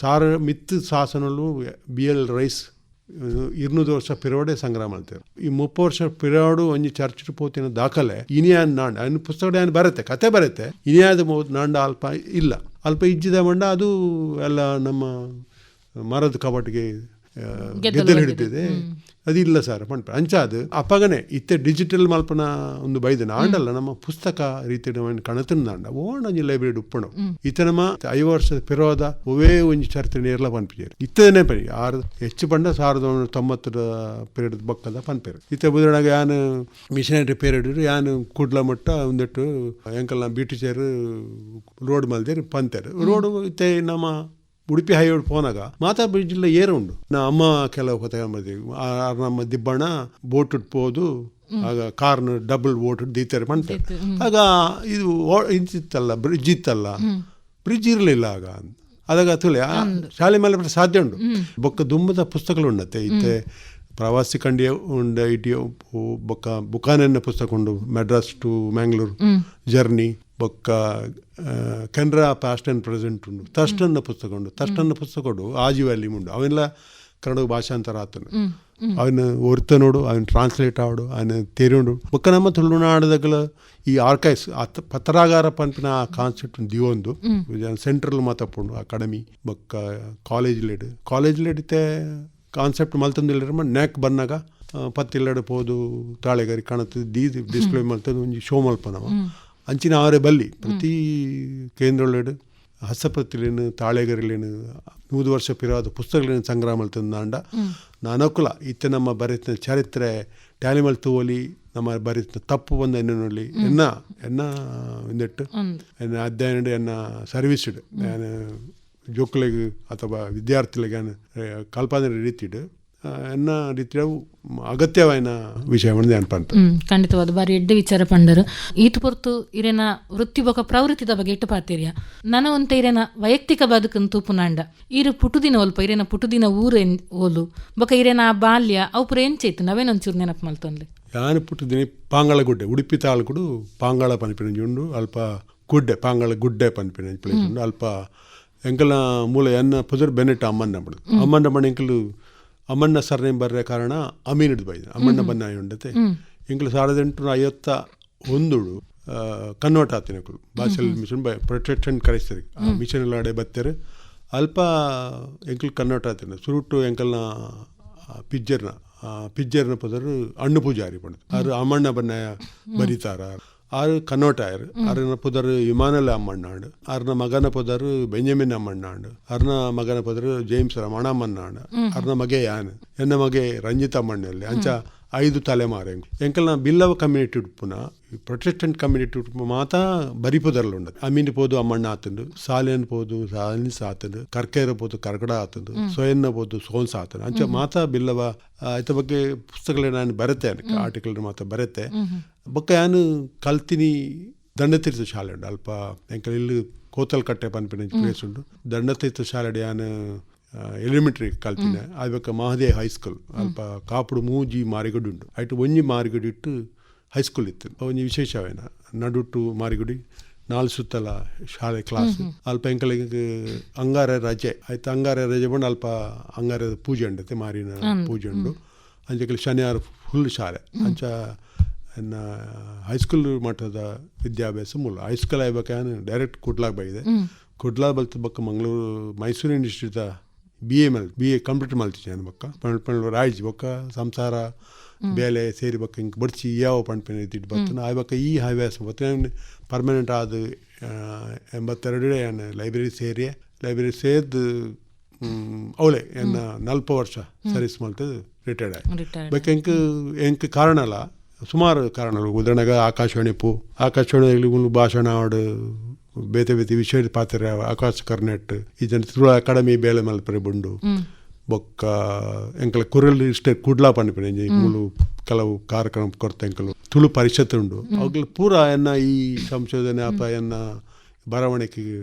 ಸಾರ ಮಿತ್ತು ಶಾಸನಲ್ಲೂ ಬಿ ಎಲ್ ರೈಸ್ ಇರ್ನೂರು ವರ್ಷ ಪಿರವಡೆ ಸಂಗ್ರಾಮ ಅಂತಾರೆ ಈ ಮುಪ್ಪ ವರ್ಷ ಪಿರವಾಡು ಒಂಜಿ ಚರ್ಚ್ ಪೋತಿನ ದಾಖಲೆ ಇನಿಯಾ ನಾಂಡ ಅನ್ನ ಪುಸ್ತಕ ಏನು ಬರುತ್ತೆ ಕತೆ ಬರುತ್ತೆ ಇನಿಯಾದ ನಾಂಡ ಅಲ್ಪ ಇಲ್ಲ. ಅಲ್ಪ ಇಜ್ಜಿದ ಮಂಡ ಅದು ಎಲ್ಲ ನಮ್ಮ ಮರದ ಕಬಟ್ಗೆ ಗೆದ್ದಲು ಹಿಡಿದಿದೆ ಅದಿಲ್ಲ ಸರ್ ಪಂಪ ಅಂಚಾದ ಅಪ್ಪಗನೆ ಇತ್ತೆ ಡಿಜಿಟಲ್ ಮಲ್ಪನ ಒಂದು ಬೈದನ ಆಂಡಲ್ಲ ನಮ್ಮ ಪುಸ್ತಕ ರೀತಿ ಕಣತನಾಂಡ ಓಣ ಒಂಜಿ ಲೈಬ್ರರಿ ಉಪ್ಪಣ ಇತ್ತ ನಮ್ಮ ಐ ವರ್ಷದ ಪಿರೋದ ಒವೇ ಒಂಜಿ ಚರಿತ್ರೆ ನೇರ್ಲ ಪನ್ಪಿಜೇರು ಇತ್ತದನೇ ಪನಿ ಆರು ಹೆಚ್ಚು ಪಂಡ ಸಾವಿರದ ಒಂಬೈನೂರ ತೊಂಬತ್ತರ ಪೀರಿಯಡ್ ಬಕ್ಕದ ಪನ್ಪೇರು. ಇತ್ತೆ ಬುದ್ರನಾಗ ಯಾನು ಮಿಷನರಿ ಪೀರಿಯಡ್ ಯಾನು ಕುಡ್ಲ ಮಟ್ಟ ಒಂದಿಟ್ಟು ಎಂಕಲ್ ಬ್ಯೂಟಿಷರ್ ರೋಡ್ ಮಲ್ದೇರು ಪಂತೇರು. ರೋಡ್ ಇತ್ತೆ ನಮ್ಮ ಉಡುಪಿ ಹೈವೇಡ್ ಪೋನಾಗ ಮಾತಾ ಬ್ರಿಡ್ಜ್ಲ ಏರ ಉಂಡು ನಾ ಅಮ್ಮ ಕೆಲವು ಕತೆ ಆರ್ ನಮ್ಮ ದಿಬ್ಬಣ ಬೋಟ್ ಉಟ್ಬೋದು. ಆಗ ಕಾರ್ನ ಡಬಲ್ ಬೋಟ್ ದೀತಾರೆ ಮಂಟೆ ಆಗ ಇದು ಇಂತಿತ್ತಲ್ಲ ಇದಿತ್ತಲ್ಲ ಬ್ರಿಡ್ಜ್ ಇತ್ತಲ್ಲ. ಬ್ರಿಡ್ಜ್ ಇರಲಿಲ್ಲ ಆಗ ಅದಾಗ ತುಲೆ ಆ ಶಾಲೆ ಮೇಲೆ ಸಾಧ್ಯ ಉಂಡು ಬೊಕ್ಕ ದುಂಬದ ಪುಸ್ತಕಗಳು ಉಂಡತ್ತೆ ಇತ್ತೆ ಪ್ರವಾಸಿ ಕಂಡಿಯ ಉಂಡ ಇಟಿಯೋ ಬೊಕ್ಕ ಬುಕಾನೆನ್ನ ಪುಸ್ತಕ ಉಂಡು ಮೆಡ್ರಾಸ್ ಟು ಮ್ಯಾಂಗ್ಳೂರ್ ಜರ್ನಿ. ಬೊಕ್ಕ ಕೆನರಾ ಪಾಸ್ಟ್ ಆ್ಯಂಡ್ ಪ್ರೆಸೆಂಟ್ ಉಂಡು. ತಷ್ಟನ್ನ ಪುಸ್ತಕ ಉಂಡು. ತಷ್ಟನ್ನ ಪುಸ್ತಕ ಉಂಡು ಆಜಿ ವ್ಯಾಲ್ಯೂಮ್ ಉಂಡು. ಅವೆಲ್ಲ ಕನ್ನಡ ಭಾಷಾಂತರ ಆತನು ಅವನ ಒರ್ತ ನೋಡು ಅವನು ಟ್ರಾನ್ಸ್ಲೇಟ್ ಆವಡು ಅವನ ತೆರೆಯೋಡು ಬೊಕ್ಕ ನಮ್ಮ ತುಳುನಾಡದಗಳ ಈ ಆರ್ಕೈವ್ಸ್ ಪತ್ರಾಗಾರ ಪಂಪಿನ ಆ ಕಾನ್ಸೆಪ್ಟ್ ದಿವೊಂದು ಸೆಂಟ್ರಲ್ ಮಾತಪ್ಪುಂಡು ಅಕಾಡೆಮಿ ಬೊಕ್ಕ ಕಾಲೇಜ್ ಲೇಡ್ ಕಾಲೇಜ್ ಲೇಡಿತೆ ಕಾನ್ಸೆಪ್ಟ್ ಮಲ್ತಂದಿಲ್ಲ ನ್ಯಾಕ್ ಬಂದಾಗ ಪತ್ತಿಲ್ಲಡ ಪೋದು ತಾಳೆಗಾರಿ ಕಾಣುತ್ತೆ ದೀ ಡಿಸ್ಪ್ಲೇ ಮಲ್ತದ್ದು ಒಂಜಿ ಶೋ ಮಲ್ಪನವ. ಅಂಚಿನ ಆರೆ ಬಲ್ಲಿ ಪ್ರತಿ ಕೇಂದ್ರೊಳಡು ಹಸಪತ್ತಿಲೇನು ತಾಳೆಗರಿಲೇನು ನೂದು ವರ್ಷ ಪಿರಾದ ಪುಸ್ತಕಗಳೇನು ಸಂಗ್ರಹ ಮಲ್ತಂದ ನಾಂಡ. ನಾನಕುಲ ಇತ್ತ ನಮ್ಮ ಬರೀತಿನ ಚರಿತ್ರೆ ಟ್ಯಾಲಿ ಮಲ್ತುವಲಿ ನಮ್ಮ ಬರೀತಿನ ತಪ್ಪು ಬಂದ ಎನ್ನೊಲಿ ಎನ್ನ ಎನ್ನ ಇಂದಿಟ್ಟು ಎನ್ನ ಅಧ್ಯಯನ ಎನ್ನ ಸರ್ವಿಸ್ಡ್ ನಾನು ಜೋಕ್ಲೆಗ್ ಅಥವಾ ವಿದ್ಯಾರ್ಥಿಗಳಿಗೆ ಕಲ್ಪನೆ ರೀತಿಡ್. ಎನ್ನ ರೀತಿಯ ಅಗತ್ಯವಾಯಿನ ವಿಷಯವನ್ನು ನೆನಪಂತ ಖಂಡಿತವಾದ. ಬಾರಿ ಎಡ್ಡೆ ವಿಚಾರ ಪಂಡರು. ಈತ ಪೊರ್ತು ಇರೇನ ವೃತ್ತಿ ಬೊಕ ಪ್ರವೃತ್ತಿದ ಬಗ್ಗೆ ಇಟ್ಟು ಪಾತಿರ್ಯ. ನನ ಒಂತ ಇರೇನ ವೈಯಕ್ತಿಕ ಬದುಕನ್ ತೂಪುನಾಂಡ ಪುಟು ಪುಟುದಿನ ಒಲ್ಪ ಇರೇನ ಪುಟುದಿನ ಊರು ಊರ ಓಲು ಬೊಕ ಇರೇನ ಆ ಬಾಲ್ಯ ಅವು ಪುರ ಎಂಚೈತು ನವೇನೊಂಚೂರು ನೆನಪು ಮಲ್ತೊಂದೆ ಯಾನು ಪುಟ್ಟಿದ್ದೀನಿ ಪಾಂಗಳ ಗುಡ್ಡೆ ಉಡುಪಿ ತಾಳ್ಕುಡು ಪಾಂಗಳ ಪನ್ಪಿನ ಉಂಡು ಅಲ್ಪ ಗುಡ್ಡೆ ಪಾಂಗಳ ಗುಡ್ಡೆ ಪನ್ಪಿನ ಪ್ಲೇಸ್ ಉಂಡು ಅಲ್ಪ ಎಂಕಲ್ನ ಮೂಲ ಎನ್ನ ಪುದರ್ ಬೆನೆಟ್ ಅಮ್ಮನ್ ಬಡು ಅಮ್ಮನ್ ಬಣ್ಣ ಎಂಕಲು ಅಮ್ಮಣ್ಣ ಸರ್ನೇಮ್ ಬರ್ರೆ ಕಾರಣ ಅಮೀನ್ ಹಿಡಿದು ಬೈದ ಅಮ್ಮಣ್ಣ ಬನ್ನ ಉಂಡತೆ ಎಂಕಲು ಸಾವಿರದ ಎಂಟುನೂರ ಐವತ್ತ ಒಂದುಡು ಕನ್ವರ್ಟ್ ಆತಿನಕಲು ಭಾಷೆಲ್ ಮಿಷನ್ ಬೈ ಪ್ರೊಟೆಕ್ಷನ್ ಕರೆಸ್ತಾರೆ. ಆ ಮಿಷನ್ ಎಲ್ಲ ಅಡೆ ಬತ್ತಾರೆ. ಅಲ್ಪ ಎಂಕಲ್ ಕನ್ವರ್ಟ್ ಆತಿನ ಸುರುಟು ಎಂಕಲ್ನ ಪಿಜ್ಜರ್ನ ಪಿಜ್ಜರ್ನ ಪದರು ಅಣ್ಣು ಪೂಜಾರಿ ಪಡೆದು ಅದು ಅಮ್ಮಣ್ಣ ಬನ್ನ ಬರೀತಾರ. ಆರು കണ്ണോട്ടായർ ಆಯರು. ಅರ್ನ ಪುದರು ವಿಮಾನಲ್ಲ ಅಮ್ಮಣ್ಣಾಂಡು ಅರ್ನ ಮಗನ ബെഞ്ചമിൻ ಬೆಂಜಮಿನ್ ಅಮ್ಮಣ್ಣಾಂಡು ಅರ್ನ ಮಗನ ജെയിംസ് ಜೇಮ್ಸ್ ರಮಣಮ್ಮಣ್ಣಾಂಡು ಅರ್ನ ಮಗೆ ಯಾನ್ ಎನ್ನ ಮಗೆ ರಂಜಿತ ಅಮ್ಮಣ್ಣಲ್ಲಿ ಅಂಚ ಐದು ತಲೆಮಾರೆ ಎಂಕಲ್ನ ಬಿಲ್ಲವ ಕಮ್ಯುನಿಟಿ ಉಡುಪುನ ಪ್ರೊಟೆಸ್ಟೆಂಟ್ ಕಮ್ಯುನಿಟಿ ಉಡುಪು ಮಾತ ಬರಿ ಪುದರ್ಲು ಉಂಡದು. ಅಮೀನ್ ಪೋದು ಅಮ್ಮಣ್ಣ ಆತಂಡು ಸಾಲೆನ್ ಪೋದು ಸಾಲಿನ ಆತಂಡು ಕರ್ಕೇರ ಪೋದು ಕರ್ಕಡ ಆತಂಡು ಸೊಯನ್ನ ಪೋದು ಸೋನ್ಸ್ ಆತಂಡು ಅಂಚ ಮಾತ ಬಿಲ್ಲವ ಇತ ಬಗ್ಗೆ ಪುಸ್ತಕಗಳು ನಾನು ಬರುತ್ತೆ ಆರ್ಟಿಕಲ್ ಮಾತ ಬರುತ್ತೆ ಬೊಕ್ಕ ಯಾನು ಕಲ್ತಿನಿ ದಂಡತೀರ್ಥ ಶಾಲೆ ಉಂಡು ಅಲ್ಪ ಎಂಕಲ್ ಇಲ್ಲಿ ಕೋತಲ್ ಕಟ್ಟೆ ಪನ್ಪಿನ ಪ್ಲೇಸ್ ಉಂಡು ದಂಡತೀರ್ಥ ಶಾಲೆಡ್ ಯಾನು ಎಲಿಮೆಂಟ್ರಿ ಕಲ್ತಿನ. ಆಯ್ಬೇಕ ಮಹದೇ ಹೈಸ್ಕೂಲ್ ಅಲ್ಪ ಕಾಪುಡು ಮೂಜಿ ಮಾರಿಗುಡಿ ಉಂಡು ಐಟು ಒಂಜಿ ಮಾರಿಗುಡಿ ಇಟ್ಟು ಹೈಸ್ಕೂಲ್ ಇತ್ತು. ಒಂಜಿ ವಿಶೇಷವೇನ? ನಡುಟ್ಟು ಮಾರಿಗುಡಿ ನಾಲ್ ಸುತ್ತಲ ಶಾಲೆ ಕ್ಲಾಸ್ ಅಲ್ಪ ಎಂಕಲಿಗೆ ಅಂಗಾರ ರಜೆ. ಆಯ್ತು ಅಂಗಾರ ರಜೆ ಬಂದು ಅಲ್ಪ ಅಂಗಾರದ ಪೂಜೆ ಉಂಡತೆ ಮಾರಿನ ಪೂಜೆ ಉಂಡು ಅಂಚೆ ಶನಿವಾರ ಫುಲ್ ಶಾಲೆ. ಅಂಚ ಎನ್ನ ಹೈಸ್ಕೂಲ್ ಮಟ್ಟದ ವಿದ್ಯಾಭ್ಯಾಸ ಮೂಲ. ಹೈಸ್ಕೂಲ್ ಆಗ್ಬೇಕಾದ್ರೆ ಡೈರೆಕ್ಟ್ ಕುಡ್ಲಾಗ್ ಬೈದೆ ಕುಡ್ಲಾ ಬಲ್ತ ಬಕ್ಕ Mangaluru Mysuru institute B A Mal B A complete ಮಲ್ತಿದ್ದೆ ನನ್ನ ಬಕ್ಕ ಪಣ್ ಪಣ್ ರಾಯ್ಜಿ ಬೊಕ್ಕ ಸಂಸಾರ ಬೇಲೆ ಸೇರಿ ಬಕ್ಕ ಹಿಂಗೆ ಬಡ್ಸಿ ಯಾವ ಪಣ್ಪಿನ ಇದ್ದಿಟ್ಟು ಬರ್ತಾನೆ ಆ ಬಕ್ಕ ಈ ಹವ್ಯಾಸ ಬರ್ತೇನೆ ಪರ್ಮನೆಂಟ್ ಆದ ಎಂಬತ್ತೆರಡು ಏನು ಲೈಬ್ರರಿ ಸೇರಿ ಲೈಬ್ರರಿ ಸೇರ್ದು ಅವಳೆ ಎನ್ನ ನಲ್ಪ ವರ್ಷ ಸರ್ವಿಸ್ ಮಾಡ್ತದೆ ರಿಟೈರ್ಡ್ ರಿಟೈರ್ಡ್ ಬೇಕು ಎಂಕ್ ಎಂಕ್ ಕಾರಣ ಅಲ್ಲ. ಸುಮಾರು ಕಾರಣಗಳು. ಉದಾಹರಣೆಗೆ ಆಕಾಶವಾಣಿ ಪು ಆಕಾಶವಾಣಿಯಲ್ಲಿ ಭಾಷಣ ಆಡು ಬೇತೆ ಬೇತೆ ವಿಷಯ ಪಾತ್ರ ಆಕಾಶ ಕರ್ನೆಟ್ ಇದನ್ನು ತುಳು ಅಕಾಡೆಮಿ ಬೇಲೆ ಮಲ್ಪರೆ ಬಂಡು ಬೊಕ್ಕ ಎಂಕಲ ಕುರಲ್ ಇಷ್ಟೇ ಕುಡ್ಲಾ ಪನ್ಪಿನ ಮೂಲು ಕೆಲವು ಕಾರ್ಯಕ್ರಮ ಕೊರತೆ ಎಂಕಲು ತುಳು ಪರಿಷತ್ ಉಂಡು. ಅವುಗಳು ಪೂರ ಎನ್ನ ಈ ಸಂಶೋಧನೆ ಅಥವಾ ಎನ್ನ ಬರವಣಿಗೆಗೆ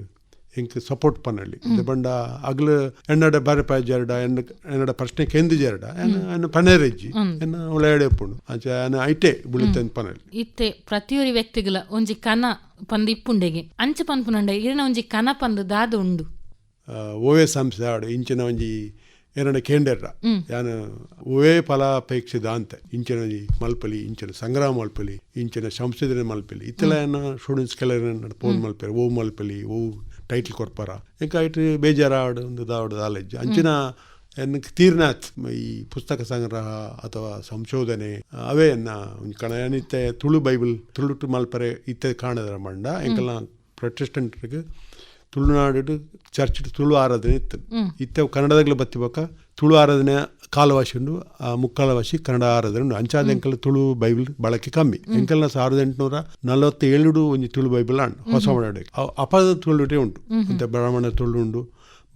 ಎಂಕ್ ಸಪೋರ್ಟ್ ಪನ್ನಳ್ಳಿ. ಬಂಡ ಅಗ್ಲು ಎನ್ನಡ ಬರಪ ಜರಡ ಎನ್ನ ಎನ್ನಡ ಪ್ರಶ್ನೆ ಕೆಂದು ಜರಡ ಎನ್ನ ಪನೇರೆಜ್ಜಿ ಎನ್ನ ಒಳ್ಳೆಯಡೆ ಪುಂಡು. ಅಂಚೆ ಎನ್ನ ಐಟೆ ಬುಳಿತಂದು ಪನಳ್ಳಿ ಇತ್ತೆ ಪ್ರತಿಯೊರಿ ವ್ಯಕ್ತಿಗಳ ಒಂಜಿ ಕನ ಪಂದ್ ಇಪ್ಪುಂಡೆಗೆ. ಅಂಚ ಪನ್ಪುನಂಡ ಇರನ ಒಂಜಿ ಕನ ಪಂದ್ ದಾದ ಉಂಡು. ಓವೆ ಸಂಸ್ಥೆ ಆಡು ಇಂಚಿನ ಒಂಜಿ ಎರಡ ಕೇಂಡೆರ್ರ ಯಾನ ಓವೇ ಫಲಾಪೇಕ್ಷಿತ ಅಂತ ಇಂಚಿನ ಮಲ್ಪಲಿ ಇಂಚಿನ ಸಂಗ್ರಹ ಮಲ್ಪಲಿ ಇಂಚಿನ ಸಂಶೋಧನೆ ಮಲ್ಪಲಿ. ಇತ್ತೆಲ್ಲ ಏನ ಸ್ಟೂಡೆಂಟ್ಸ್ ಕೆಲ ಫೋನ್ ಮಲ್ಪೆರ್ ಓ ಮಲ್ಪಲಿ ಓ ಟೈಟ್ಲ್ ಕೊಡ್ಪಾರ ಎಂಕ ಐಟ್ ಬೇಜಾರ ಆಡು ಒಂದು ದಾವಡ್ ಆಲೆಜ್ಜ ಅಂಚಿನ ಎನ್ನಕ್ಕೆ ತೀರ್ನಾಥ್ ಈ ಪುಸ್ತಕ ಸಂಗ್ರಹ ಅಥವಾ ಸಂಶೋಧನೆ ಅವೇ ಎನ್ನ ಒಂಜಿ ಕಣ ಏನಿತ್ತೆ ತುಳು ಬೈಬಲ್ ತುಳುಟು ಮಲ್ಪರೆ ಇತ್ತೆ ಕಾಣದ್ರ ಮಂಡ. ಎಂಕಲ್ಲ ಪ್ರೊಟೆಸ್ಟೆಂಟ್ರಿಗೆ ತುಳುನಾಡು ಚರ್ಚ್ ತುಳು ಆರಾಧನೆ ಇತ್ತು. ಇತ್ತೆ ಕನ್ನಡದಾಗಲೇ ಬತ್ತಿಬೇಕ ತುಳು ಆರಾಧನೆ ಕಾಲವಾಸಿ ಉಂಡು ಆ ಮುಕ್ಕಾಲವಾಸಿ ಕನ್ನಡ ಆರಾಧನೆ ಉಂಡು ಅಂಚಾದ ಎಂಕಲ್ ತುಳು ಬೈಬಲ್ ಬಳಕೆ ಕಮ್ಮಿ. ಎಂಕಲ್ನ ಸಾವಿರದ ಎಂಟುನೂರ ನಲವತ್ತೇಳು ಒಂದು ತುಳು ಬೈಬಲ್ ಅಂಡ್ ಹೊಸ ಮಾಡಿ ಅಪದ ತುಳುಟೇ ಉಂಟು. ಮತ್ತೆ ಬ್ರಾಹ್ಮಣ ತುಳು ಉಂಡು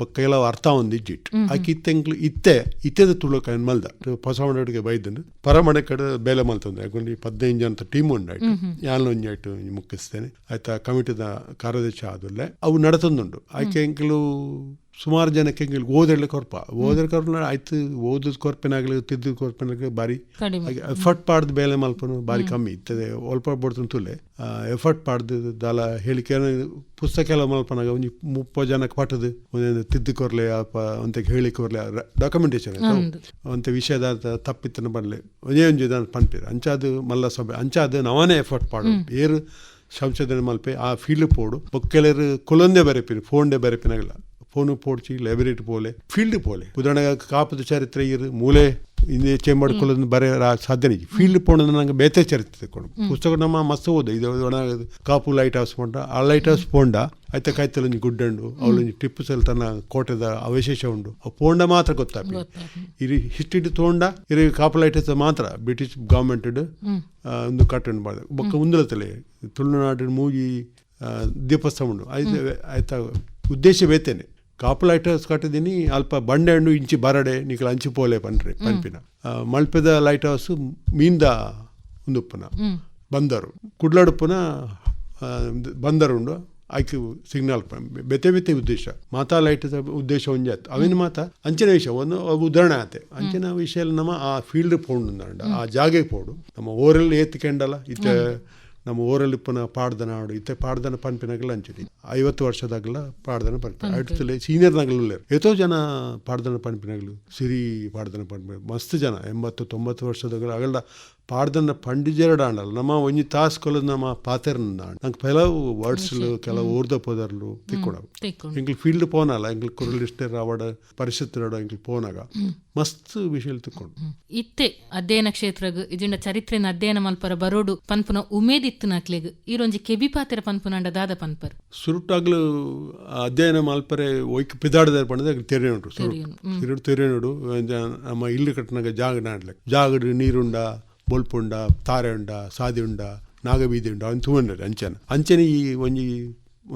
ಕೆಲವು ಅರ್ಥ ಒಂದು ಇಜ್ಜಿಟ್ಟು ಆಕೆ ಇತ್ತೆಂಗ್ಲು ಇತ್ತೆ ಇತ್ತೆದ ತುಳುಕ ಮಲ್ದ. ಹೊಸಮಡಿಗೆ ಬೈದನು ಪರಮಣೆ ಕಡೆ ಬೇಲೆ ಮಲ್ತಂದ್ರೆ ಯಾಕಂದ್ರೆ ಈ ಜನದ ಜನ ಟೀಮ್ ಉಂಡಾಯ್ತು ಯಾನ್ ಒಂಜಾಯ್ತು ಮುಕ್ಕಿಸ್ತೇನೆ. ಆಯ್ತಾ ಕಮಿಟಿದ ಕಾರ್ಯದರ್ಶಿ ಆದಲ್ಲೇ ಅವು ನಡೆತಂದುಂಡು. ಆಕೆ ಎಂಕಲು ಸುಮಾರು ಜನಕ್ಕೆ ಹೆಂಗಿಲ್ಲ ಓದೆಳ್ಳೆ ಕೊರ್ಪ. ಓದ್ರ ಕೊರ್ಪ ಆಯ್ತು ಓದದ ಕೊರ್ಪಿನಾಗ್ಲಿ ತಿದ್ದದ ಕೊರ್ಪಿನಾಗ್ಲಿ ಬಾರಿ ಎಫರ್ಟ್ ಪಾಡ್ದು ಬೇಲೆ ಮಲ್ಪನು ಬಾರಿ ಕಮ್ಮಿ. ಇತ್ತದೆ ಒಲ್ಪ ಬಡ್ತು ತುಲೆ. ಎಫರ್ಟ್ ಪಾಡ್ದು ದಾಲ ಹೇಳಿಕೆ ಪುಸ್ತಕ ಎಲ್ಲ ಮಲ್ಪನಾಗ ಒಂದು ಮುಪ್ಪ ಜನಕ್ಕೆ ಪಟ್ಟದು ಒಂದೇನು ತಿದ್ದು ಕೊರ್ಲೆ ಅಪ್ಪ ಅಂತ ಹೇಳಿ ಕೊರ್ಲೆ ಡಾಕ್ಯುಮೆಂಟೇಶನ್. ಅಂತ ವಿಷಯದ ತಪ್ಪಿತ್ತನ ಬರಲಿ. ಒಂದೇ ಒಂದು ದಾನ ಪನ್ಪೇರು. ಅಂಚಾದು ಮಲ್ಲ ಸಭೆ ಅಂಚಾದು ನವನೇ ಎಫರ್ಟ್ ಪಾಡು. ಏರು ಸಂಶೋಧನೆ ಮಲ್ಪೆ ಆ ಫೀಲ್ಡ್ ಪೋಡು. ಬೊಕ್ಕೆಲರು ಕುಲೊಂದೆ ಫೋನ್ ಫೋನ್ಡೆ ಬರೆಪಿನಾಗಲ್ಲ ಫೋನು ಪೋಡ್ಚಿ ಲೈಬ್ರರಿ ಪೋಲೆ ಫೀಲ್ಡ್ ಪೋಲೆ. ಉದಾಹರಣೆಗೆ ಕಾಪದ ಚರಿತ್ರೆ ಇರು ಮೂಲೆ ಹಿಂದೆ ಚೇಂಬಡ್ಕೊಳ್ಳೋದು ಬರೆಯ ಸಾಧ್ಯನೆ ಫೀಲ್ಡ್ ಪೋಣದ ನಂಗೆ ಬೇತೆ ಚರಿತ್ರೆ ತಕೊಂಡು ಪುಸ್ತಕ ನಮ್ಮ ಮಸ್ತ್ ಓದು. ಇದು ಕಾಪು ಲೈಟ್ ಹೌಸ್ ಪೋಂಡ. ಆ ಲೈಟ್ ಹೌಸ್ ಪೋಂಡ ಆಯ್ತ ಕಾಯ್ತಲೊಂಜಿ ಗುಡ್ಡಂಡು ಅವಳೊಂದು ಟಿಪ್ಪು ಸುಲ್ತಾನ ಕೋಟೆದ ಅವಶೇಷ ಉಂಡು. ಅವು ಪೋಂಡ ಮಾತ್ರ ಗೊತ್ತಾಪಿ. ಇರಿ ಹಿಸ್ಟ್ರಿ ತೋಂಡ ಇರಿ ಕಾಪು ಲೈಟ್ ಹೌಸ್ ಮಾತ್ರ ಬ್ರಿಟಿಷ್ ಗವರ್ಮೆಂಟ್ ಒಂದು ಕಟ್ಟಣ ಮಾಡಿದೆ. ಬೊಕ್ಕ ಉಂದಲತಲೆ ತುಳುನಾಡಿನ ಮೂಗಿ ದೀಪೋತ್ಸವ ಉಂಡು. ಆಯ್ತು ಆಯ್ತಾ ಉದ್ದೇಶ ಬೇತೇನೆ. ಕಾಪು ಲೈಟ್ ಹೌಸ್ ಕಟ್ಟಿದೀನಿ ಅಲ್ಪ ಬಂಡೆ ಹಣ್ಣು ಇಂಚಿ ಬರಡೆ ನಿಕಲ ಅಂಚಿ ಪೋಲೆ ಪನ್ರೆ ಪನ್ಪಿನ ಮಲ್ಪದ ಲೈಟ್ ಹೌಸ್ ಮೀಂದ ಉಂದುಪ್ಪನ ಬಂದರು. ಕುಡ್ಲಡುಪ್ಪನ ಬಂದರು ಉಂಡು. ಆಯ್ಕೆ ಸಿಗ್ನಲ್ ಬೆತೆ ಬೆತೆ ಉದ್ದೇಶ. ಮಾತಾ ಲೈಟ್ ಉದ್ದೇಶ ಒಂಜಿ ಆಯ್ತು. ಅವಿನ ಮಾತ ಅಂಚಿನ ವಿಷಯ ಒಂದು ಉದಾಹರಣೆ ಆತೆ. ಅಂಚಿನ ವಿಷಯ ನಮ್ಮ ಆ ಫೀಲ್ಡ್ ಪೋಂಡು ಅಂಡ ಆ ಜಾಗೆ ಪೋಡು. ನಮ್ಮ ಓರಲ್ಲಿ ಏತ್ಕೊಂಡಲ್ಲ ಇತ್ತ ನಮ್ಮ ಓರಲಿಪ್ಪನ ಪುನಃ ಪಾಡ್ದನ ಆಡು ಇತ್ತೆ ಪಾಡ್ದನ ಪನ್ಪಿನಾಗಲ್ಲ ಅಂಚಿನಿ ಐವತ್ತು ವರ್ಷದಾಗಲ್ಲ ಪಾಡ್ದನ ಪನ್ಪಿನ ಅಡ್ತಲೆ ಸೀನಿಯರ್ ನಗಲು ಎಷ್ಟೋ ಜನ ಪಾಡ್ದನ ಪನ್ಪಿನಾಗಲು ಸಿರಿ ಪಾಡ್ದನ ಪನ್ಪಿನ ಮಸ್ತ್ ಜನ ಎಂಬತ್ತು ತೊಂಬತ್ತು ವರ್ಷದಾಗಲ್ಲ ಅಗಲ ಪಾಡ್ದನ ಪಂಡಿಜೆರಡು ಆಂಡಲ್ಲ ನಮ್ಮ ಒಂಜಿ ತಾಸ್ ಕೊಲದ ನಮ್ಮ ಪಾತೆರ್ನ ನಂಗೆ ಕೆಲವು ವರ್ಡ್ಸ್ ಕೆಲವು ಊರ್ದ ಪೋದರ್ಲು ತಿಕ್ಕೊಂಡು. ಎಂಕ್ಲು ಫೀಲ್ಡ್ ಪೋನಲ್ಲ ಎಂಕ್ಲು ಕುರಲಿಷ್ಟೇ ರಾವಡ ಪರಿಷತ್ ರಾಡ ಎಂಕ್ಲು ಪೋನಾಗ ಮಸ್ತ್ ವಿಷಯ ತಿಕ್ಕೊಂಡು. ಇತ್ತೆ ಅಧ್ಯಯನ ಕ್ಷೇತ್ರಗ್ ಇಜಿಂಡ ಚರಿತ್ರೆನ ಅಧ್ಯಯನ ಮಲ್ಪರ ಬರೋಡು ಪನ್ಪುನ ಉಮೇದಿತ್ತು ನಕ್ಲೆಗ್. ಈರೊಂಜಿ ಕೆಬಿ ಪಾತೆರ ಪನ್ಪುನಂಡ ದಾದ ಪನ್ಪರ್. ಸುರುಟಾಗ್ಲು ಅಧ್ಯಯನ ಮಲ್ಪರೆ ಒಯ್ಕ್ ಪಿದಾಡದ ಪಂಡದ ತೆರೆ ಸುರು ಸುರುಟ್ ಸುರುಟ್ ತೆರೆ ನೋಡು ನಮ್ಮ ಇಲ್ಲಿ ಕಟ್ಟನಾಗ ಜಾಗ ನಾಡ್ಲಕ್. ಜಾಗಡ್ ನೀರುಂಡ ಬೊಲ್ಪುಂಡ ತಾರೆ ಉಂಡ ಸಾದಿ ಉಂಡ ನಾಗಬೀದಿ ಉಂಡ ಅಂತ ತುಂಬ ಅಂಚನ. ಅಂಚನೆ ಈ ಒಂಜಿ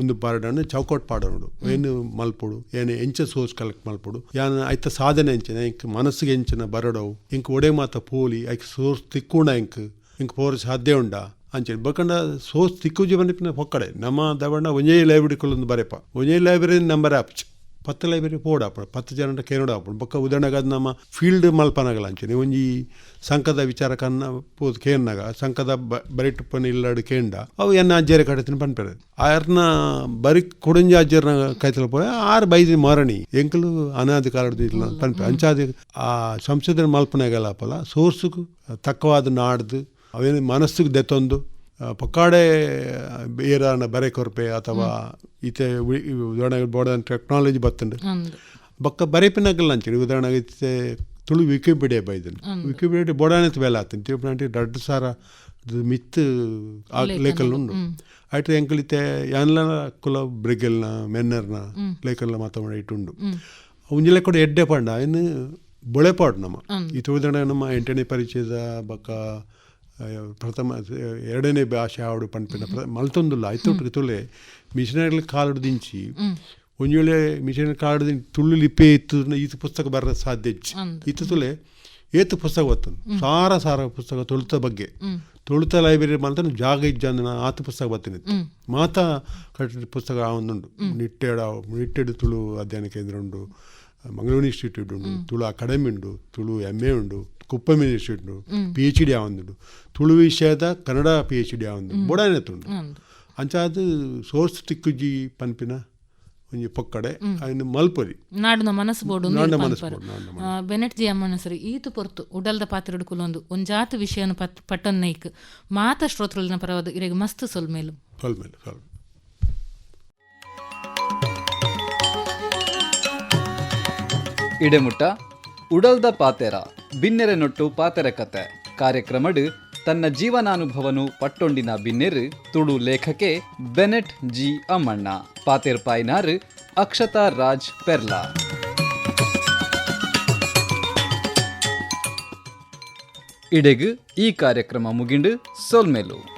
ಒಂದು ಪಾರಡನ್ನ ಚೌಕಟ್ ಪಾಡೋಡು ಏನು ಮಲ್ಪೊಡು ಏನು ಎಂಚ ಸೋಸ್ ಕಲೆಕ್ಟ್ ಮಲ್ಪೊಡು. ಯಾನ ಆಯ್ತ ಸಾಧನೆ ಎಂಚನ ಇಂಕ್ ಮನಸ್ಸಿಗೆ ಎಂಚನ ಬರಡವು ಇಂಕ್ ಒಡೆ ಮಾತ ಪೋಲಿ ಐಕ್ ಸೋರ್ಸ್ ತಿಕ್ಕುಂಡ ಇಂಕ್ ಇಂಕ್ ಪೋರ್ ಸಾಧ್ಯ ಉಂಡ ಅಂಚೆ ಬಕಂಡ ಸೋರ್ಸ್ ತಿಕ್ಕುಜಿ ಜೀವನ ಹೊಕ್ಕಡೆ. ನಮ್ಮ ದವಣ್ಣ ಒಂಜೇ ಲೈಬ್ರರಿ ಕೊಲ್ಲೊಂದು ಬರೆಪ. ಒಂಜೇ ಲೈಬ್ರರಿ ನಂಬರ್ ಆಪ್ಚ್. ಪತ್ತು ಲೈಬ್ರರಿ ಪೋಡಾಪ ಪತ್ತು ಜನ ಕೇನೋಡ ಆಪುಂಡು ಬೊಕ್ಕ ಉದಾಹರಣೆಗೆ ಅದು ನಮ್ಮ ಫೀಲ್ಡ್ ಮಲ್ಪನಾಗಲ್ಲ ಅಂಚನೆ ಒಂಜಿ ಸಂಕದ ವಿಚಾರ ಕನ್ನ ಪೋದು ಕೇನ್ನಾಗ ಸಂಕದ ಬರಿಟ್ ಪನ ಇಲ್ಲಾಡು ಕೇಂಡ, ಅವು ಎನ್ನ ಅಜ್ಜರ ಕಡೆತಿನ ಪನ್ಪೆರೆ ಆರ್ನ ಬರಿ ಕೊಡಂಜಿ ಅಜ್ಜರ್ನ ಕೈತಲ ಪೋಯ, ಆರು ಬೈದಿ ಮರಣಿ, ಎಂಕಲು ಅನಾದಿ ಕಾಲದ ಇಲ್ಲ ಪನ್ಪೆ. ಅಂಚಾದಿ ಆ ಸಂಶೋಧನೆ ಮಲ್ಪನಾಗಲ್ಲ ಸೋರ್ಸುಗೂ ತಕ್ಕವಾದ ನಾಡ್ದು, ಅವೇನು ಮನಸ್ಸಿಗೆ ದೆತ್ತೊಂದು ಪಕ್ಕಾಡೆ ಏರಾನ ಬರೆ ಕೊರ್ಪೆ ಅಥವಾ ಈತೆ ಉದಾಹರಣೆ ಉದಾಹರಣೆಗೆ ಬೋರ್ಡ ಟೆಕ್ನಾಲಜಿ ಬತ್ತಂಡು. ಬಕ್ಕ ಬರೆ ಬರೆಪಿನಾಗಲ್ಲ ಅಂಚಿನ ಉದಾಹರಣೆಗೆ ಇತ್ತೆ ತುಳು ವಿಕಿಪೀಡಿಯ ಬೈದನು ವಿಕಿಪೀಡಿಯ ಬೋಡಾನೆತ್ ಬೇಲೆ ಆತನು ತಿರುಪತಿ ದಡ್ಡ ಸಾರ ಮಿತ್ ಆ ಲೇಖಲ್ ಉಂಡು. ಆಯ್ತು ಎಂಕಲಿತೆ ಯಾನ್ಲ ಕುಲ ಬ್ರಿಗೆಲ್ನ ಮೆನ್ನರ್ನ ಲೇಖಲ್ನ ಮಾತಾಡ ಇಟ್ಟುಂಡು. ಉಂಜಲೆ ಕೂಡ ಎಡ್ಡೆ ಪಂಡ ಇನ್ನು ಬೊಳೆ ಪಾಡು ನಮ್ಮ ಈ ಉದಾಹರಣೆ ನಮ್ಮ ಎಂಟನೇ ಪರಿಚಯದ ಬೊಕ್ಕ ಪ್ರಥಮ ಎರಡನೇ ಭಾಷೆ ಆವಡು ಪಂಪಿನ ಪ್ರ- ಮಲ್ತೊಂದುಲ್ಲ ಐತೊಟ್ಟಿಗೆ ತುಲೆ ಮಿಷನರಿ ಕಾಲಡು ದಿಂಚಿ ಒಂಜಿ ವೇಳೆ ಮಿಷನರಿ ಕಾಲಡು ದಿಂಚಿ ತುಳು ಲಿಪಿ ಇತ್ತು ಈತ ಪುಸ್ತಕ ಬರ ಸಾಧ್ಯ. ಇತ್ತು ತುಲೆ ಏತು ಪುಸ್ತಕ ಬರ್ತನು ಸಾರ ಸಾರ ಪುಸ್ತಕ ತೊಳುತ ಬಗ್ಗೆ. ತೊಳುತ ಲೈಬ್ರರಿ ಮಾತ್ರ ಜಾಗ ಇಜ್ಜ ಅಂದ್ ನಾ ಆತ ಪುಸ್ತಕ ಬರ್ತೀನಿ ಮಾತ ಕಟ್ಟಿದ ಪುಸ್ತಕ ಒಂದುಂಡು ನಿಟ್ಟೆಡ ನಿಟ್ಟೆಡು ತುಳು ಅಧ್ಯಯನ ಕೇಂದ್ರ ಉಂಡು ಮಂಗಳೂರು ಇನ್ಸ್ಟಿಟ್ಯೂಟ್ ಉಂಡು ತುಳು ಅಕಾಡೆಮಿ ಉಂಡು ತುಳು ಎಂ ಎ ಉಂಡು ಪಿ ಎಚ್ ಡಿ ಆವಂದುಂಡು ತುಳು ವಿಷಯದ ಕನ್ನಡ ಪಿ ಎಚ್ ಡಿ ಆವಂದು ಬೊಡಾನೆತ್ತುಂಡು ಅಂದು ಅಂಚಾದ ಸೋರ್ಸ್ ತಿಕ್ಕುಜಿ ಪನ್ಪಿನ ಒಂಜಿ ಪೊಕ್ಕಡೆ ಅಯ್ನ ಮಲ್ಪರಿ ನಾಡಿನ ಮನಸ್ಸು ಬೋಡು ನಾಡಿನ ಮನಸ್ಸು ಬೋಡು, ಬೆನೆಟ್ ಜಿ ಅಮ್ಮನ ಸರಿ ಈತು ಪೊರ್ತು ಉಡಲ್ದ ಪಾತ್ರೆಡು ಕುಲೊಂದು ಒಂಜಾತ ವಿಷಯನ ಪತ್ ಪಟ್ಟನ್ ನೈಕ್ ಮಾತ ಶ್ರೋತೃಲಿನ ಪರವಾದ ಇರೆಗ್ ಮಸ್ತ್ ಸೊಲ್ಮೇಲು ಸೊಲ್ಮೇಲು ಸೊಲ್ಮೇಲು ಇಡೆಮುಟ್ಟ ಉಡಲ್ದ ಪಾತೆರ, ಬಿನ್ನೆರೆ ನೊಟ್ಟು ಪಾತೆರ ಕತೆ. ಕಾರ್ಯಕ್ರಮಡ್ ತನ್ನ ಜೀವನಾನುಭವನು ಪಟ್ಟೊಂಡಿನ ಬಿನ್ನೆರು, ತುಳು ಲೇಖಕೆ ಬೆನೆಟ್ ಜಿ ಅಮ್ಮಣ್ಣ. ಪಾತೆರ್ ಪಾಯ್ನಾರ್, ಅಕ್ಷತಾ ರಾಜ್ ಪೆರ್ಲಾ. ಇಡೆಗ್ ಈ ಕಾರ್ಯಕ್ರಮ ಮುಗಿಂಡು ಸೋಲ್ಮೇಲು